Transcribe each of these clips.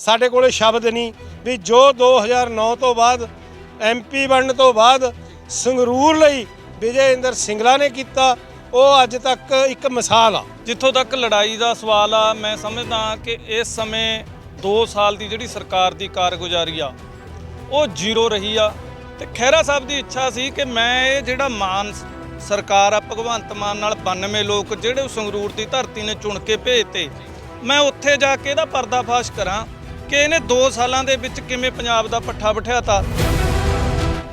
ਸਾਡੇ ਕੋਲੇ ਸ਼ਬਦ ਨਹੀਂ, ਵੀ ਜੋ 2009 ਤੋਂ ਬਾਅਦ ਐਮਪੀ ਬਣਨ ਤੋਂ ਬਾਅਦ ਸੰਗਰੂਰ ਲਈ ਵਿਜੇ ਇੰਦਰ ਸਿੰਗਲਾ ਨੇ ਕੀਤਾ, ਉਹ ਅੱਜ ਤੱਕ ਇੱਕ ਮਿਸਾਲ ਆ। ਜਿੱਥੋਂ ਤੱਕ ਲੜਾਈ ਦਾ ਸਵਾਲ ਆ, ਮੈਂ ਸਮਝਦਾ ਕਿ ਇਸ ਸਮੇਂ 2 ਸਾਲ ਦੀ ਜਿਹੜੀ ਸਰਕਾਰ ਦੀ ਕਾਰਗੁਜ਼ਾਰੀ ਆ, ਉਹ ਜ਼ੀਰੋ ਰਹੀ ਆ। ਤੇ ਖਹਿਰਾ ਸਾਹਿਬ ਦੀ ਇੱਛਾ ਸੀ ਕਿ ਮੈਂ ਇਹ ਜਿਹੜਾ ਮਾਨ ਸਰਕਾਰ ਆ, ਭਗਵੰਤ ਮਾਨ ਨਾਲ 92 ਲੋਕ ਜਿਹੜੇ ਉਹ ਸੰਗਰੂਰ ਦੀ ਧਰਤੀ ਨੇ ਚੁਣ ਕੇ ਭੇਜਤੇ, ਮੈਂ ਉੱਥੇ ਜਾ ਕੇ ਇਹਦਾ ਪਰਦਾਫਾਸ਼ ਕਰਾਂ। ਕਿ ਇਹਨੇ 2 ਸਾਲਾਂ ਦੇ ਵਿੱਚ ਕਿਵੇਂ ਪੰਜਾਬ ਦਾ ਪੱਠਾ ਬਿਠਾਤਾ?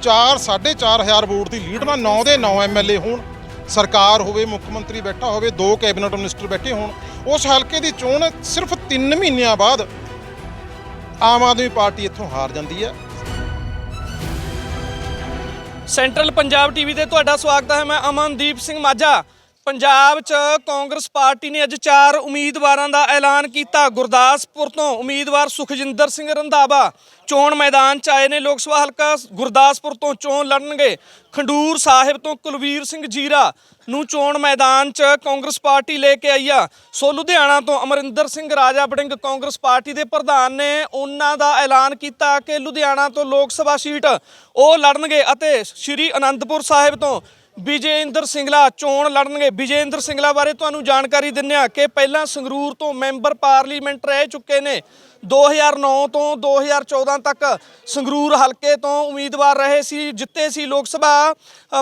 4 4500 ਵੋਟ ਦੀ ਲੀਡ ਨਾਲ 9 ਦੇ 9 ਐਮਐਲਏ ਹੋਣ। ਸਰਕਾਰ ਹੋਵੇ ਮੁੱਖ ਮੰਤਰੀ ਬੈਠਾ ਹੋਵੇ ਦੋ ਕੈਬਨਿਟ ਮਿਨਿਸਟਰ ਬੈਠੇ ਹੋਣ। ਉਸ ਹਲਕੇ ਦੀ ਚੋਣ ਸਿਰਫ 3 ਮਹੀਨਿਆਂ ਬਾਅਦ ਆਮ ਆਦਮੀ ਪਾਰਟੀ ਇੱਥੋਂ ਹਾਰ ਜਾਂਦੀ ਹੈ। ਸੈਂਟਰਲ ਪੰਜਾਬ ਟੀਵੀ ਤੇ ਤੁਹਾਡਾ ਸਵਾਗਤ ਹੈ। ਮੈਂ ਅਮਨਦੀਪ ਸਿੰਘ ਮਾਝਾ। ਪੰਜਾਬ 'ਚ ਕਾਂਗਰਸ ਪਾਰਟੀ ਨੇ ਅੱਜ ਚਾਰ ਉਮੀਦਵਾਰਾਂ ਦਾ ਐਲਾਨ ਕੀਤਾ। ਗੁਰਦਾਸਪੁਰ ਤੋਂ ਉਮੀਦਵਾਰ ਸੁਖਜਿੰਦਰ ਸਿੰਘ ਰੰਧਾਵਾ ਚੋਣ ਮੈਦਾਨ 'ਚ ਆਏ ਨੇ। ਲੋਕ ਸਭਾ ਹਲਕਾ ਗੁਰਦਾਸਪੁਰ ਤੋਂ ਚੋਣ ਲੜਨਗੇ। ਖੰਡੂਰ ਸਾਹਿਬ ਤੋਂ ਕੁਲਵੀਰ ਸਿੰਘ ਜੀਰਾ ਨੂੰ ਚੋਣ ਮੈਦਾਨ 'ਚ ਕਾਂਗਰਸ ਪਾਰਟੀ ਲੈ ਕੇ ਆਈ ਆ। ਸੋ ਲੁਧਿਆਣਾ ਤੋਂ ਅਮਰਿੰਦਰ ਸਿੰਘ ਰਾਜਾ ਬੜਿੰਗ ਕਾਂਗਰਸ ਪਾਰਟੀ ਦੇ ਪ੍ਰਧਾਨ ਨੇ ਉਹਨਾਂ ਦਾ ਐਲਾਨ ਕੀਤਾ ਕਿ ਲੁਧਿਆਣਾ ਤੋਂ ਲੋਕ ਸਭਾ ਸੀਟ ਉਹ ਲੜਨਗੇ ਅਤੇ ਸ਼੍ਰੀ ਅਨੰਦਪੁਰ ਸਾਹਿਬ ਤੋਂ ਵਿਜੇਂਦਰ ਸਿੰਗਲਾ ਚੋਣ ਲੜਨਗੇ। ਵਿਜੇਂਦਰ ਸਿੰਗਲਾ ਬਾਰੇ ਤੁਹਾਨੂੰ ਜਾਣਕਾਰੀ ਦਿੰਨੇ ਆ ਕਿ ਪਹਿਲਾਂ ਸੰਗਰੂਰ ਤੋਂ ਮੈਂਬਰ ਪਾਰਲੀਮੈਂਟ ਰਹਿ ਚੁੱਕੇ ਨੇ। 2009 ਤੋਂ 2014 ਤੱਕ ਸੰਗਰੂਰ ਹਲਕੇ ਤੋਂ ਉਮੀਦਵਾਰ ਰਹੇ ਸੀ, ਜਿੱਤੇ ਸੀ ਲੋਕ ਸਭਾ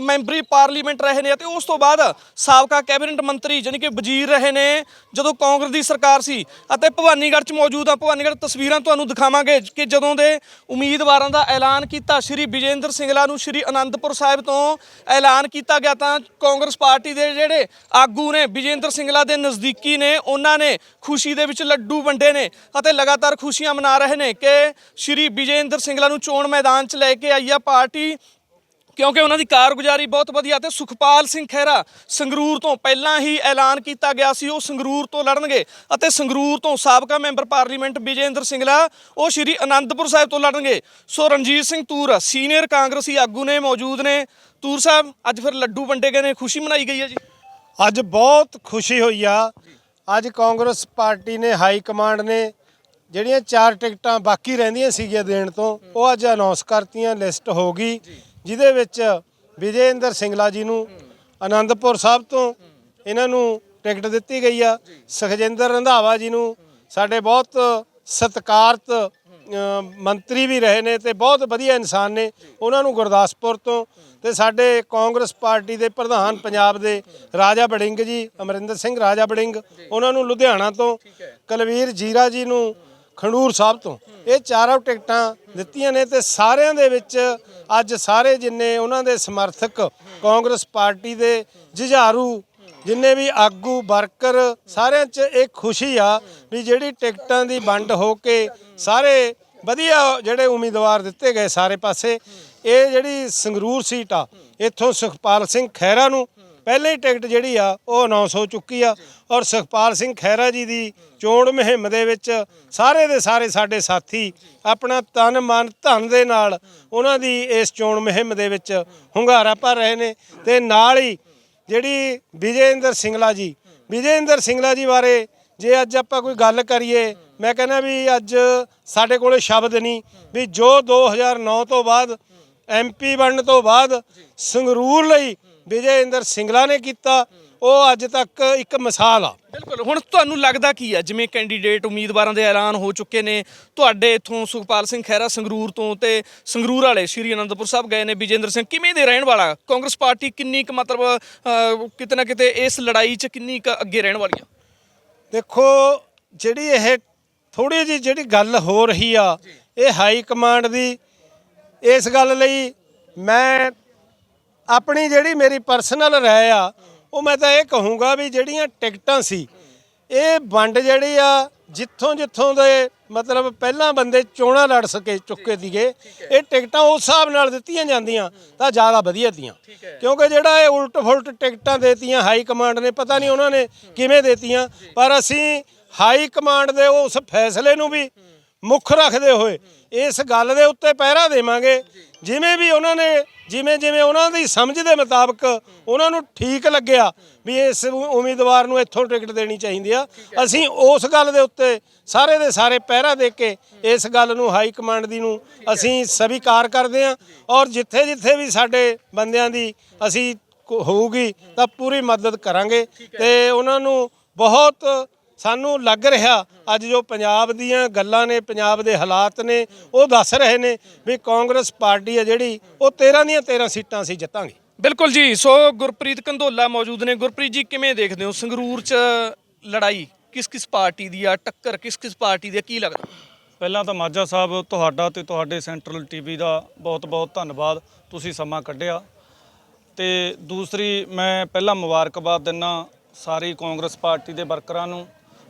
ਮੈਂਬਰੀ ਪਾਰਲੀਮੈਂਟ ਰਹੇ ਨੇ ਅਤੇ ਉਸ ਤੋਂ ਬਾਅਦ ਸਾਬਕਾ ਕੈਬਨਿਟ ਮੰਤਰੀ ਜਾਣੀ ਕਿ ਵਜ਼ੀਰ ਰਹੇ ਨੇ, ਜਦੋਂ ਕਾਂਗਰਸ ਦੀ ਸਰਕਾਰ ਸੀ ਅਤੇ ਭਵਾਨੀਗੜ੍ਹ 'ਚ ਮੌਜੂਦ ਆ ਭਵਾਨੀਗੜ੍ਹ ਤਸਵੀਰਾਂ ਤੁਹਾਨੂੰ ਦਿਖਾਵਾਂਗੇ ਕਿ ਜਦੋਂ ਦੇ ਉਮੀਦਵਾਰਾਂ ਦਾ ਐਲਾਨ ਕੀਤਾ, ਸ਼੍ਰੀ ਵਿਜੇਂਦਰ ਸਿੰਗਲਾ ਨੂੰ ਸ਼੍ਰੀ ਅਨੰਦਪੁਰ ਸਾਹਿਬ ਤੋਂ ਐਲਾਨ ਕੀਤਾ ਗਿਆ ਤਾਂ ਕਾਂਗਰਸ ਪਾਰਟੀ ਦੇ ਜਿਹੜੇ ਆਗੂ ਨੇ ਵਿਜੇਂਦਰ ਸਿੰਗਲਾ ਦੇ ਨਜ਼ਦੀਕੀ ਨੇ, ਉਹਨਾਂ ਨੇ ਖੁਸ਼ੀ ਦੇ ਵਿੱਚ ਲੱਡੂ ਵੰਡੇ ਨੇ ਅਤੇ ਲਗਾਤਾਰ ਖੁਸ਼ੀਆਂ ਮਨਾ ਰਹੇ ਨੇ ਕਿ ਸ਼੍ਰੀ ਵਿਜੇਂਦਰ ਸਿੰਗਲਾ ਨੂੰ ਚੋਣ ਮੈਦਾਨ 'ਚ ਲੈ ਕੇ ਆਈ ਆ ਪਾਰਟੀ। ਕਿਉਂਕਿ ਉਹਨਾਂ ਦੀ ਕਾਰਗੁਜ਼ਾਰੀ ਬਹੁਤ ਵਧੀਆ ਤੇ ਸੁਖਪਾਲ ਸਿੰਘ ਖਹਿਰਾ ਸੰਗਰੂਰ ਤੋਂ ਪਹਿਲਾਂ ਹੀ ਐਲਾਨ ਕੀਤਾ ਗਿਆ ਸੀ, ਉਹ ਸੰਗਰੂਰ ਤੋਂ ਲੜਨਗੇ ਅਤੇ ਸੰਗਰੂਰ ਤੋਂ ਸਾਬਕਾ ਮੈਂਬਰ ਪਾਰਲੀਮੈਂਟ ਵਿਜੇਂਦਰ ਸਿੰਗਲਾ, ਉਹ ਸ਼੍ਰੀ ਅਨੰਦਪੁਰ ਸਾਹਿਬ ਤੋਂ ਲੜਨਗੇ। ਸੋ ਰਣਜੀਤ ਸਿੰਘ ਤੂਰ ਸੀਨੀਅਰ ਕਾਂਗਰਸੀ ਆਗੂ ਨੇ ਮੌਜੂਦ ਨੇ। ਤੂਰ ਸਾਹਿਬ, ਅੱਜ ਫਿਰ ਲੱਡੂ ਵੰਡੇ ਗਏ ਨੇ, ਖੁਸ਼ੀ ਮਨਾਈ ਗਈ ਹੈ ਜੀ? ਅੱਜ ਬਹੁਤ ਖੁਸ਼ੀ ਹੋਈ ਆ। ਅੱਜ ਕਾਂਗਰਸ ਪਾਰਟੀ ਨੇ ਹਾਈ ਕਮਾਂਡ ਨੇ ਜਿਹੜੀਆਂ ਚਾਰ ਟਿਕਟਾਂ ਬਾਕੀ ਰਹਿੰਦੀਆਂ ਸੀਗੀਆਂ ਦੇਣ ਤੋਂ ਉਹ ਅੱਜ ਅਨਾਉਂਸ ਕਰਤੀਆਂ ਲਿਸਟ ਹੋ ਗਈ ਜਿਹਦੇ ਵਿੱਚ ਵਿਜੇਂਦਰ ਸਿੰਗਲਾ ਜੀ ਨੂੰ ਆਨੰਦਪੁਰ ਸਾਹਿਬ ਤੋਂ ਇਹਨਾਂ ਨੂੰ ਟਿਕਟ ਦਿੱਤੀ ਗਈ ਆ। ਸੁਖਜਿੰਦਰ ਰੰਧਾਵਾ ਜੀ ਨੂੰ ਸਾਡੇ ਬਹੁਤ ਸਤਿਕਾਰਤ ਮੰਤਰੀ ਵੀ ਰਹੇ ਨੇ ਤੇ ਬਹੁਤ ਵਧੀਆ ਇਨਸਾਨ ਨੇ। ਉਹਨਾਂ ਨੂੰ ਗੁਰਦਾਸਪੁਰ ਤੋਂ ਤੇ ਸਾਡੇ ਕਾਂਗਰਸ ਪਾਰਟੀ ਦੇ ਪ੍ਰਧਾਨ ਪੰਜਾਬ ਦੇ ਰਾਜਾ ਬੜਿੰਗ ਜੀ ਅਮਰਿੰਦਰ ਸਿੰਘ ਰਾਜਾ ਬੜਿੰਗ ਉਹਨਾਂ ਨੂੰ ਲੁਧਿਆਣਾ ਤੋਂ। ਕੁਲਵੀਰ ਜੀਰਾ ਜੀ ਨੂੰ ਖੰਡੂਰ ਸਾਹਿਬ ਤੋਂ। ਇਹ ਚਾਰੋਂ ਟਿਕਟਾਂ ਦਿੱਤੀਆਂ ਨੇ ਤੇ ਸਾਰਿਆਂ ਦੇ ਵਿੱਚ ਅੱਜ ਸਾਰੇ ਜਿੰਨੇ ਉਹਨਾਂ ਦੇ ਸਮਰਥਕ ਕਾਂਗਰਸ ਪਾਰਟੀ ਦੇ ਜੁਝਾਰੂ, ਜਿੰਨੇ ਵੀ ਆਗੂ, ਵਰਕਰ, ਸਾਰਿਆਂ 'ਚ ਇਹ ਖੁਸ਼ੀ ਆ ਵੀ ਜਿਹੜੀ ਟਿਕਟਾਂ ਦੀ ਵੰਡ ਹੋ ਕੇ ਸਾਰੇ ਵਧੀਆ ਜਿਹੜੇ ਉਮੀਦਵਾਰ ਦਿੱਤੇ ਗਏ ਸਾਰੇ ਪਾਸੇ, ਇਹ ਜਿਹੜੀ ਸੰਗਰੂਰ ਸੀਟ ਆ, ਇੱਥੋਂ ਸੁਖਪਾਲ ਸਿੰਘ ਖਹਿਰਾ ਨੂੰ ਪਹਿਲੇ ਹੀ ਟਿਕਟ ਜਿਹੜੀ ਆ, ਉਹ ਅਨਾਉਂਸ ਹੋ ਚੁੱਕੀ ਆ ਔਰ ਸੁਖਪਾਲ ਸਿੰਘ ਖਹਿਰਾ ਜੀ ਦੀ ਚੋਣ ਮੁਹਿੰਮ ਦੇ ਵਿੱਚ ਸਾਰੇ ਦੇ ਸਾਰੇ ਸਾਡੇ ਸਾਥੀ ਆਪਣਾ ਤਨ ਮਨ ਧਨ ਦੇ ਨਾਲ ਉਹਨਾਂ ਦੀ ਇਸ ਚੋਣ ਮੁਹਿੰਮ ਦੇ ਵਿੱਚ ਹੁੰਗਾਰਾ ਭਰ ਰਹੇ ਨੇ ਤੇ ਨਾਲ ਹੀ ਜਿਹੜੀ ਵਿਜੇਂਦਰ ਸਿੰਗਲਾ ਜੀ, ਵਿਜੇਂਦਰ ਸਿੰਗਲਾ ਜੀ ਬਾਰੇ ਜੇ ਅੱਜ ਆਪਾਂ ਕੋਈ ਗੱਲ ਕਰੀਏ, ਮੈਂ ਕਹਿੰਦਾ ਵੀ ਅੱਜ ਸਾਡੇ ਕੋਲੇ ਸ਼ਬਦ ਨਹੀਂ ਵੀ ਜੋ 2009 ਤੋਂ ਬਾਅਦ ਐਮਪੀ ਬਣਨ ਤੋਂ ਬਾਅਦ ਸੰਗਰੂਰ ਲਈ ਵਿਜੇਂਦਰ ਸਿੰਗਲਾ ਨੇ ਕੀਤਾ। ਉਹ ਅੱਜ ਤੱਕ ਇੱਕ ਮਿਸਾਲ ਆ। ਬਿਲਕੁਲ ਹੁਣ ਤੁਹਾਨੂੰ ਲੱਗਦਾ ਕੀ ਆ? ਜਿਵੇਂ ਕੈਂਡੀਡੇਟ ਉਮੀਦਵਾਰਾਂ ਦੇ ਐਲਾਨ ਹੋ ਚੁੱਕੇ ਨੇ ਤੁਹਾਡੇ ਇਥੋਂ ਸੁਖਪਾਲ ਸਿੰਘ ਖਹਿਰਾ ਸੰਗਰੂਰ ਤੋਂ ਤੇ ਸੰਗਰੂਰ ਵਾਲੇ ਸ਼੍ਰੀ ਅਨੰਦਪੁਰ ਸਾਹਿਬ ਗਏ ਨੇ। ਵਿਜੇਂਦਰ ਸਿੰਘ ਕਿਵੇਂ ਦੇ ਰਹਿਣ ਵਾਲਾ? ਕਾਂਗਰਸ ਪਾਰਟੀ ਕਿੰਨੀ ਕੁ ਮਤਲਬ ਕਿਤੇ ਨਾ ਕਿਤੇ ਇਸ ਲੜਾਈ 'ਚ ਕਿੰਨੀ ਕੁ ਅੱਗੇ ਰਹਿਣ ਵਾਲੀ ਆ? ਦੇਖੋ ਜਿਹੜੀ ਇਹ ਥੋੜੀ ਜਿਹੀ ਜਿਹੜੀ ਗੱਲ ਹੋ ਰਹੀ ਆ ਇਹ ਹਾਈ ਕਮਾਂਡ ਦੀ ਇਸ ਗੱਲ ਲਈ ਮੈਂ ਆਪਣੀ ਜਿਹੜੀ ਮੇਰੀ ਪਰਸਨਲ ਰਾਏ ਆ ਉਹ ਮੈਂ ਤਾਂ ਇਹ ਕਹੂੰਗਾ ਵੀ ਜਿਹੜੀਆਂ ਟਿਕਟਾਂ ਸੀ ਇਹ ਵੰਡ ਜਿਹੜੀ ਆ ਜਿੱਥੋਂ ਜਿੱਥੋਂ ਦੇ ਮਤਲਬ ਪਹਿਲਾਂ ਬੰਦੇ ਚੋਣਾਂ ਲੜ ਸਕੇ ਚੁੱਕੇ ਸੀਗੇ ਇਹ ਟਿਕਟਾਂ ਉਸ ਹਿਸਾਬ ਨਾਲ ਦਿੱਤੀਆਂ ਜਾਂਦੀਆਂ ਤਾਂ ਜ਼ਿਆਦਾ ਵਧੀਆ ਤੀਆਂ। ਕਿਉਂਕਿ ਜਿਹੜਾ ਇਹ ਉਲਟ ਫੁਲਟ ਟਿਕਟਾਂ ਦੇਤੀਆਂ ਹਾਈ ਕਮਾਂਡ ਨੇ ਪਤਾ ਨਹੀਂ ਉਹਨਾਂ ਨੇ ਕਿਵੇਂ ਦੇਤੀਆਂ ਪਰ ਅਸੀਂ ਹਾਈ ਕਮਾਂਡ ਦੇ ਉਸ ਫੈਸਲੇ ਨੂੰ ਵੀ ਮੁੱਖ ਰੱਖਦੇ ਹੋਏ ਇਸ ਗੱਲ ਦੇ ਉੱਤੇ ਪਹਿਰਾ ਦੇਵਾਂਗੇ ਜਿਵੇਂ ਵੀ ਉਹਨਾਂ ਨੇ ਜਿਵੇਂ ਜਿਵੇਂ ਉਹਨਾਂ ਦੀ ਸਮਝ ਦੇ ਮੁਤਾਬਕ ਉਹਨਾਂ ਨੂੰ ਠੀਕ ਲੱਗਿਆ ਵੀ ਇਸ ਉਮੀਦਵਾਰ ਨੂੰ ਇੱਥੋਂ ਟਿਕਟ ਦੇਣੀ ਚਾਹੀਦੀ ਆ ਅਸੀਂ ਉਸ ਗੱਲ ਦੇ ਉੱਤੇ ਸਾਰੇ ਦੇ ਸਾਰੇ ਪਹਿਰਾ ਦੇ ਕੇ ਇਸ ਗੱਲ ਨੂੰ ਹਾਈ ਕਮਾਂਡ ਦੀ ਨੂੰ ਅਸੀਂ ਸਵੀਕਾਰ ਕਰਦੇ ਹਾਂ ਔਰ ਜਿੱਥੇ ਜਿੱਥੇ ਵੀ ਸਾਡੇ ਬੰਦਿਆਂ ਦੀ ਅਸੀਂ ਹੋਊਗੀ ਤਾਂ ਪੂਰੀ ਮਦਦ ਕਰਾਂਗੇ ਤੇ ਉਹਨਾਂ ਨੂੰ ਬਹੁਤ ਸਾਨੂੰ ਲੱਗ ਰਿਹਾ ਅੱਜ ਜੋ ਪੰਜਾਬ ਦੀਆਂ ਗੱਲਾਂ ਨੇ ਪੰਜਾਬ ਦੇ ਹਾਲਾਤ ਨੇ ਉਹ ਦੱਸ ਰਹੇ ਨੇ ਵੀ ਕਾਂਗਰਸ ਪਾਰਟੀ ਹੈ ਜਿਹੜੀ ਉਹ 13 ਦੀਆਂ 13 ਸੀਟਾਂ ਅਸੀਂ ਜਿੱਤਾਂਗੇ। ਬਿਲਕੁਲ ਜੀ ਸੋ ਗੁਰਪ੍ਰੀਤ ਕੰਧੋਲਾ ਮੌਜੂਦ ਨੇ। ਗੁਰਪ੍ਰੀਤ ਜੀ ਕਿਵੇਂ ਦੇਖਦੇ ਹੋ? ਸੰਗਰੂਰ 'ਚ ਲੜਾਈ ਕਿਸ ਕਿਸ ਪਾਰਟੀ ਦੀ ਆ? ਟੱਕਰ ਕਿਸ ਕਿਸ ਪਾਰਟੀ ਦੀ ਆ? ਕੀ ਲੱਗਦਾ? ਪਹਿਲਾਂ ਤਾਂ ਮਾਝਾ ਸਾਹਿਬ ਤੁਹਾਡਾ ਤੇ ਤੁਹਾਡੇ ਸੈਂਟਰਲ ਟੀਵੀ ਦਾ ਬਹੁਤ-ਬਹੁਤ ਧੰਨਵਾਦ। ਤੁਸੀਂ ਸਮਾਂ ਕੱਢਿਆ। ਤੇ ਦੂਸਰੀ ਮੈਂ ਪਹਿਲਾਂ ਮੁਬਾਰਕਬਾਦ ਦਿੰਨਾ ਸਾਰੀ ਕਾਂਗਰਸ ਪਾਰਟੀ ਦੇ ਵਰਕਰਾਂ ਨੂੰ।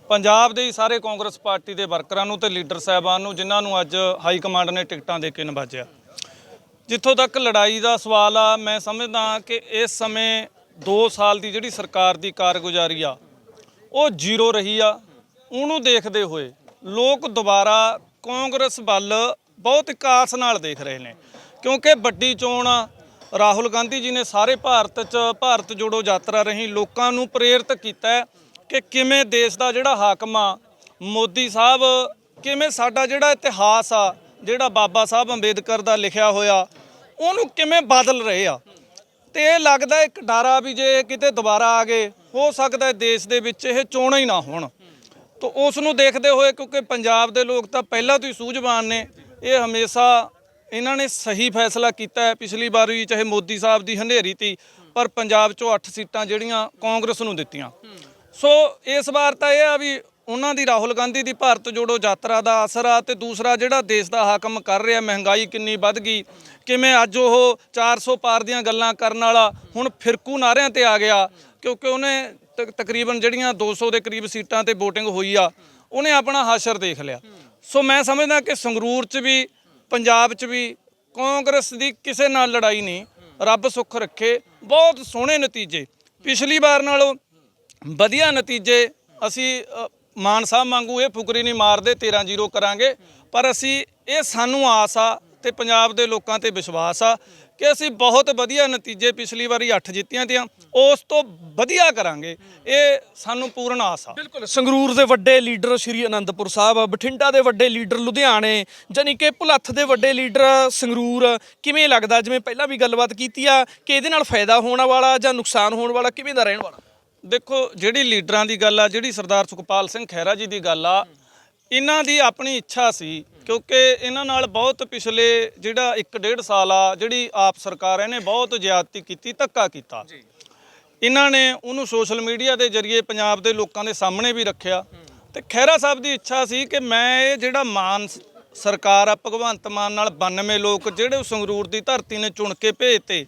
ਪੰਜਾਬ ਦੇ ਹੀ ਸਾਰੇ ਕਾਂਗਰਸ ਪਾਰਟੀ ਦੇ ਵਰਕਰਾਂ ਨੂੰ ਤੇ ਲੀਡਰ ਸਾਹਿਬਾਨ ਨੂੰ, ਜਿਨ੍ਹਾਂ ਨੂੰ ਅੱਜ ਹਾਈ ਕਮਾਂਡ ਨੇ ਟਿਕਟਾਂ ਦੇ ਕੇ ਨਵਾਜਿਆ ਜਿੱਥੋਂ ਤੱਕ ਲੜਾਈ ਦਾ ਸਵਾਲ ਆ, ਮੈਂ ਸਮਝਦਾ ਕਿ ਇਸ ਸਮੇਂ 2 ਸਾਲ ਦੀ ਜਿਹੜੀ ਸਰਕਾਰ ਦੀ ਕਾਰਗੁਜ਼ਾਰੀ ਆ, ਉਹ ਜ਼ੀਰੋ ਰਹੀ ਆ। ਉਹਨੂੰ ਦੇਖਦੇ ਹੋਏ ਲੋਕ ਦੁਬਾਰਾ ਕਾਂਗਰਸ ਵੱਲ ਬਹੁਤ ਇਕਾਸ ਨਾਲ ਦੇਖ ਰਹੇ ਨੇ, ਕਿਉਂਕਿ ਵੱਡੀ ਚੋਣ ਆ, ਰਾਹੁਲ ਗਾਂਧੀ ਜੀ ਨੇ ਸਾਰੇ ਭਾਰਤ 'ਚ ਭਾਰਤ ਜੋੜੋ ਯਾਤਰਾ ਰਹੀ, ਲੋਕਾਂ ਨੂੰ ਪ੍ਰੇਰਿਤ ਕੀਤਾ ਕਿ ਕਿਵੇਂ ਦੇਸ਼ ਦਾ ਜਿਹੜਾ ਹਾਕਮ ਆ, ਮੋਦੀ ਸਾਹਿਬ, ਕਿਵੇਂ ਸਾਡਾ ਜਿਹੜਾ ਇਤਿਹਾਸ ਆ, ਜਿਹੜਾ ਬਾਬਾ ਸਾਹਿਬ ਅੰਬੇਦਕਰ ਦਾ ਲਿਖਿਆ ਹੋਇਆ, ਉਹਨੂੰ ਕਿਵੇਂ ਬਦਲ ਰਹੇ ਆ? ਤੇ ਇਹ ਲੱਗਦਾ ਇੱਕ ਡਾਰਾ ਵੀ ਜੇ ਕਿਤੇ ਦੁਬਾਰਾ ਆ ਗਏ, ਹੋ ਸਕਦਾ ਦੇਸ਼ ਦੇ ਵਿੱਚ ਇਹ ਚੋਣਾਂ ਹੀ ਨਾ ਹੋਣ। ਤਾਂ ਉਸ ਨੂੰ ਦੇਖਦੇ ਹੋਏ ਕਿਉਂਕਿ ਪੰਜਾਬ ਦੇ ਲੋਕ ਤਾਂ ਪਹਿਲਾਂ ਤੋਂ ਹੀ ਸੂਝਵਾਨ ਨੇ, ਇਹ ਹਮੇਸ਼ਾ ਇਹਨਾਂ ਨੇ ਸਹੀ ਫੈਸਲਾ ਕੀਤਾ ਹੈ। ਪਿਛਲੀ ਵਾਰ ਵੀ ਚਾਹੇ ਮੋਦੀ ਸਾਹਿਬ ਦੀ ਹਨੇਰੀ ਤੀ, ਪਰ ਪੰਜਾਬ ਚੋਂ 8 ਸੀਟਾਂ ਜਿਹੜੀਆਂ ਕਾਂਗਰਸ ਨੂੰ ਦਿੱਤੀਆਂ। ਸੋ ਇਸ ਵਾਰ ਤਾਂ ਇਹ ਆ ਵੀ ਉਹਨਾਂ ਦੀ ਰਾਹੁਲ ਗਾਂਧੀ ਦੀ ਭਾਰਤ ਜੋੜੋ ਯਾਤਰਾ ਦਾ ਅਸਰ ਆ ਤੇ ਦੂਸਰਾ ਜਿਹੜਾ ਦੇਸ਼ ਦਾ ਹਾਕਮ ਕਰ ਰਿਹਾ, ਮਹਿੰਗਾਈ ਕਿੰਨੀ ਵੱਧ ਗਈ, ਕਿਵੇਂ ਅੱਜ ਉਹ 400 ਪਾਰ ਦੀਆਂ ਗੱਲਾਂ ਕਰਨ ਵਾਲਾ ਹੁਣ ਫਿਰਕੂ ਨਾਰਿਆਂ ਤੇ ਆ ਗਿਆ, ਕਿਉਂਕਿ ਉਹਨੇ ਤਕ- ਤਕਰੀਬਨ ਜਿਹੜੀਆਂ 200 ਦੇ ਕਰੀਬ ਸੀਟਾਂ ਤੇ VOTING ਹੋਈ ਆ, ਉਹਨੇ ਆਪਣਾ ਹਾਸ਼ਰ ਦੇਖ ਲਿਆ। ਸੋ ਮੈਂ ਸਮਝਦਾ ਕਿ ਸੰਗਰੂਰ 'ਚ ਵੀ, ਪੰਜਾਬ 'ਚ ਵੀ, ਕਾਂਗਰਸ ਦੀ ਕਿਸੇ ਨਾਲ ਲੜਾਈ ਨਹੀਂ, ਰੱਬ ਸੁੱਖ ਰੱਖੇ, ਬਹੁਤ ਸੋਹਣੇ ਨਤੀਜੇ। ਪਿਛਲੀ ਵਾਰ ਨਾਲੋਂ ਵਧੀਆ ਨਤੀਜੇ ਅਸੀਂ ਮਾਨ ਸਾਹਿਬ ਵਾਂਗੂ ਇਹ ਫੁਕਰੀ ਨਹੀਂ ਮਾਰਦੇ 13-0 ਕਰਾਂਗੇ। ਪਰ ਅਸੀਂ ਇਹ ਸਾਨੂੰ ਆਸ ਆ ਤੇ ਪੰਜਾਬ ਦੇ ਲੋਕਾਂ ਤੇ ਵਿਸ਼ਵਾਸ ਆ ਕਿ ਅਸੀਂ ਬਹੁਤ ਵਧੀਆ ਨਤੀਜੇ ਪਿਛਲੀ ਵਾਰੀ 8 ਜਿੱਤੀਆਂ ਤੀਆਂ, ਉਸ ਤੋਂ ਵਧੀਆ ਕਰਾਂਗੇ। ਇਹ ਸਾਨੂੰ ਪੂਰਨ ਆਸ ਆ। ਬਿਲਕੁਲ, ਸੰਗਰੂਰ ਦੇ ਵੱਡੇ ਲੀਡਰ ਸ਼੍ਰੀ ਅਨੰਦਪੁਰ ਸਾਹਿਬ, ਬਠਿੰਡਾ ਦੇ ਵੱਡੇ ਲੀਡਰ ਲੁਧਿਆਣੇ ਜਾਨੀ ਕਿ ਭੁਲੱਥ ਦੇ ਵੱਡੇ ਲੀਡਰ ਸੰਗਰੂਰ, ਕਿਵੇਂ ਲੱਗਦਾ? ਜਿਵੇਂ ਪਹਿਲਾਂ ਵੀ ਗੱਲਬਾਤ ਕੀਤੀ ਆ ਕਿ ਇਹਦੇ ਨਾਲ ਫਾਇਦਾ ਹੋਣ ਵਾਲਾ ਜਾਂ ਨੁਕਸਾਨ ਹੋਣ ਵਾਲਾ ਕਿਵੇਂ ਦਾ ਰਹਿਣ ਵਾਲਾ? ਦੇਖੋ ਜਿਹੜੀ ਲੀਡਰਾਂ ਦੀ ਗੱਲ ਆ ਜਿਹੜੀ ਸਰਦਾਰ ਸੁਖਪਾਲ ਸਿੰਘ ਖਹਿਰਾ ਜੀ ਦੀ ਗੱਲ ਆ ਇਹਨਾਂ ਦੀ ਆਪਣੀ ਇੱਛਾ ਸੀ ਕਿਉਂਕਿ ਇਹਨਾਂ ਨਾਲ ਬਹੁਤ ਪਿਛਲੇ ਜਿਹੜਾ 1.5 ਸਾਲ ਆ ਜਿਹੜੀ ਆਪ ਸਰਕਾਰ ਇਹਨੇ ਬਹੁਤ ਜ਼ਿਆਦਤੀ ਕੀਤੀ ਧੱਕਾ ਕੀਤਾ। ਇਹਨਾਂ ਨੇ ਉਹਨੂੰ ਸੋਸ਼ਲ ਮੀਡੀਆ ਦੇ ਜ਼ਰੀਏ ਪੰਜਾਬ ਦੇ ਲੋਕਾਂ ਦੇ ਸਾਹਮਣੇ ਵੀ ਰੱਖਿਆ। ਤੇ ਖਹਿਰਾ ਸਾਹਿਬ ਦੀ ਇੱਛਾ ਸੀ ਕਿ ਮੈਂ ਇਹ ਜਿਹੜਾ ਮਾਨ ਸਰਕਾਰ ਆ ਭਗਵੰਤ ਮਾਨ ਨਾਲ 92 ਲੋਕ ਜਿਹੜੇ ਸੰਗਰੂਰ ਦੀ ਧਰਤੀ ਨੇ ਚੁਣ ਕੇ ਭੇਜਤੇ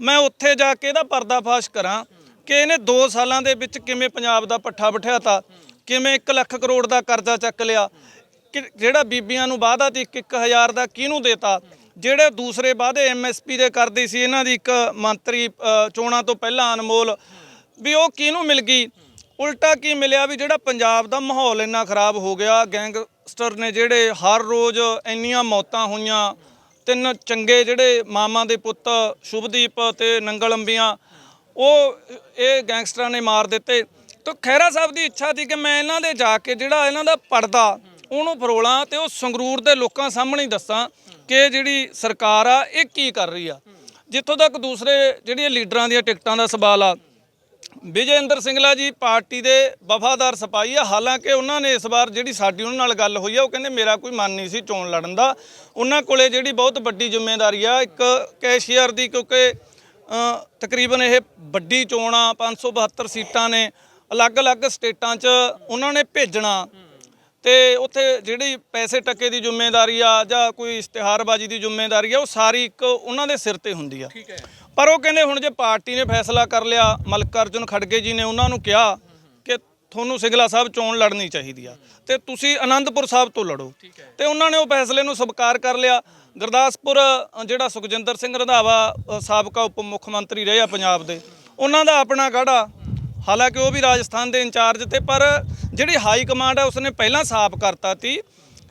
ਮੈਂ ਉੱਥੇ ਜਾ ਕੇ ਇਹਦਾ ਪਰਦਾਫਾਸ਼ ਕਰਾਂ। ਕਿ ਇਹਨੇ 2 ਸਾਲਾਂ ਦੇ ਵਿੱਚ ਕਿਵੇਂ ਪੰਜਾਬ ਦਾ ਪੱਠਾ ਬਿਠਾਤਾ, ਕਿਵੇਂ 1 ਲੱਖ ਕਰੋੜ ਦਾ ਕਰਜ਼ਾ ਚੱਕ ਲਿਆ, ਕਿ ਜਿਹੜਾ ਬੀਬੀਆਂ ਨੂੰ ਵਾਅਦਾ ਤੀ 1000 ਦਾ ਕਿਹਨੂੰ ਦੇਤਾ, ਜਿਹੜੇ ਦੂਸਰੇ ਵਾਅਦੇ ਐਮਐਸਪੀ ਦੇ ਕਰਦੀ ਸੀ, ਇਹਨਾਂ ਦੀ ਇੱਕ ਮੰਤਰੀ ਚੋਣਾਂ ਤੋਂ ਪਹਿਲਾਂ ਅਨਮੋਲ, ਵੀ ਉਹ ਕਿਹਨੂੰ ਮਿਲ ਗਈ? ਉਲਟਾ ਕੀ ਮਿਲਿਆ ਵੀ ਜਿਹੜਾ ਪੰਜਾਬ ਦਾ ਮਾਹੌਲ ਇੰਨਾ ਖਰਾਬ ਹੋ ਗਿਆ, ਗੈਂਗਸਟਰ ਨੇ ਜਿਹੜੇ ਹਰ ਰੋਜ਼ ਇੰਨੀਆਂ ਮੌਤਾਂ ਹੋਈਆਂ, ਤਿੰਨ ਚੰਗੇ ਜਿਹੜੇ ਮਾਮਾ ਦੇ ਪੁੱਤ ਸ਼ੁਭਦੀਪ ਤੇ ਨੰਗਲ ਅੰਬੀਆਂ ਉਹ, ਇਹ ਗੈਂਗਸਟਰਾਂ ਨੇ ਮਾਰ ਦਿੱਤੇ। ਤਾਂ ਖੈਰਾ ਸਾਹਿਬ ਦੀ ਇੱਛਾ ਸੀ ਕਿ ਮੈਂ ਇਹਨਾਂ ਦੇ ਜਾ ਕੇ ਜਿਹੜਾ ਇਹਨਾਂ ਦਾ ਪਰਦਾ, ਉਹਨੂੰ ਫਰੋਲਾਂ ਤੇ ਉਹ ਸੰਗਰੂਰ ਦੇ ਲੋਕਾਂ ਸਾਹਮਣੇ ਦੱਸਾਂ ਕਿ ਇਹ ਜਿਹੜੀ ਸਰਕਾਰ ਆ, ਇਹ ਕੀ ਕਰ ਰਹੀ ਆ। ਜਿੱਥੋਂ ਤੱਕ ਦੂਸਰੇ ਜਿਹੜੀਆਂ ਲੀਡਰਾਂ ਦੀਆਂ ਟਿਕਟਾਂ ਦਾ ਸਵਾਲ ਆ, ਵਿਜੇਂਦਰ ਸਿੰਗਲਾ ਜੀ ਪਾਰਟੀ ਦੇ ਵਫਾਦਾਰ ਸਿਪਾਹੀ ਆ, ਹਾਲਾਂਕਿ ਉਹਨਾਂ ਨੇ ਇਸ ਵਾਰ ਜਿਹੜੀ ਸਾਡੀ ਉਹਨਾਂ ਨਾਲ ਗੱਲ ਹੋਈ ਆ, ਉਹ ਕਹਿੰਦੇ ਮੇਰਾ ਕੋਈ ਮਨ ਨਹੀਂ ਸੀ ਚੋਣ ਲੜਨ ਦਾ। ਉਹਨਾਂ ਕੋਲੇ ਜਿਹੜੀ ਬਹੁਤ ਵੱਡੀ ਜ਼ਿੰਮੇਵਾਰੀ ਆ, ਇੱਕ ਕੈਸ਼ੀਅਰ ਦੀ, ਕਿਉਂਕਿ ਤਕਰੀਬਨ ਇਹ ਵੱਡੀ ਚੋਣ ਆ 572 ਸੀਟਾਂ ਨੇ। ਅਲੱਗ-ਅਲੱਗ ਸਟੇਟਾਂ 'ਚ ਉਹਨਾਂ ਨੇ ਭੇਜਣਾ। ਤੇ ਉੱਥੇ ਜਿਹੜੀ ਪੈਸੇ ਟੱਕੇ ਦੀ ਜ਼ਿੰਮੇਵਾਰੀ ਆ ਜਾਂ ਕੋਈ ਇਸ਼ਤਿਹਾਰਬਾਜ਼ੀ ਦੀ ਜ਼ਿੰਮੇਵਾਰੀ ਆ ਉਹ ਸਾਰੀ ਇੱਕ ਉਹਨਾਂ ਦੇ ਸਿਰ ਤੇ ਹੁੰਦੀ ਆ। ਪਰ ਉਹ ਕਹਿੰਦੇ ਹੁਣ ਜੇ ਪਾਰਟੀ ਨੇ ਫੈਸਲਾ ਕਰ ਲਿਆ ਮਲਕ ਅਰਜੁਨ ਖੜਗੇ ਜੀ ਨੇ ਉਹਨਾਂ ਨੂੰ ਕਿਹਾ ਕਿ ਤੁਹਾਨੂੰ ਸਿੰਗਲਾ ਸਾਹਿਬ ਚੋਣ ਲੜਨੀ ਚਾਹੀਦੀ ਆ। ਤੇ ਤੁਸੀਂ ਆਨੰਦਪੁਰ ਸਾਹਿਬ ਤੋਂ ਲੜੋ। ਤੇ ਉਹਨਾਂ ਨੇ ਉਹ ਫੈਸਲੇ ਨੂੰ ਸਵੀਕਾਰ ਕਰ ਲਿਆ। ਗੁਰਦਾਸਪੁਰ ਜਿਹੜਾ ਸੁਖਜਿੰਦਰ ਸਿੰਘ ਰੰਧਾਵਾ ਸਾਬਕਾ ਉਪ ਮੁੱਖ ਮੰਤਰੀ ਰਹੇ ਆ ਪੰਜਾਬ ਦੇ, ਉਹਨਾਂ ਦਾ ਆਪਣਾ ਗਾੜਾ। ਹਾਲਾਂਕਿ ਉਹ ਵੀ ਰਾਜਸਥਾਨ ਦੇ ਇੰਚਾਰਜ ਤੇ, ਪਰ ਜਿਹੜੀ ਹਾਈ ਕਮਾਂਡ ਹੈ ਉਸਨੇ ਪਹਿਲਾਂ ਸਾਫ਼ ਕਰਤਾ ਤੀ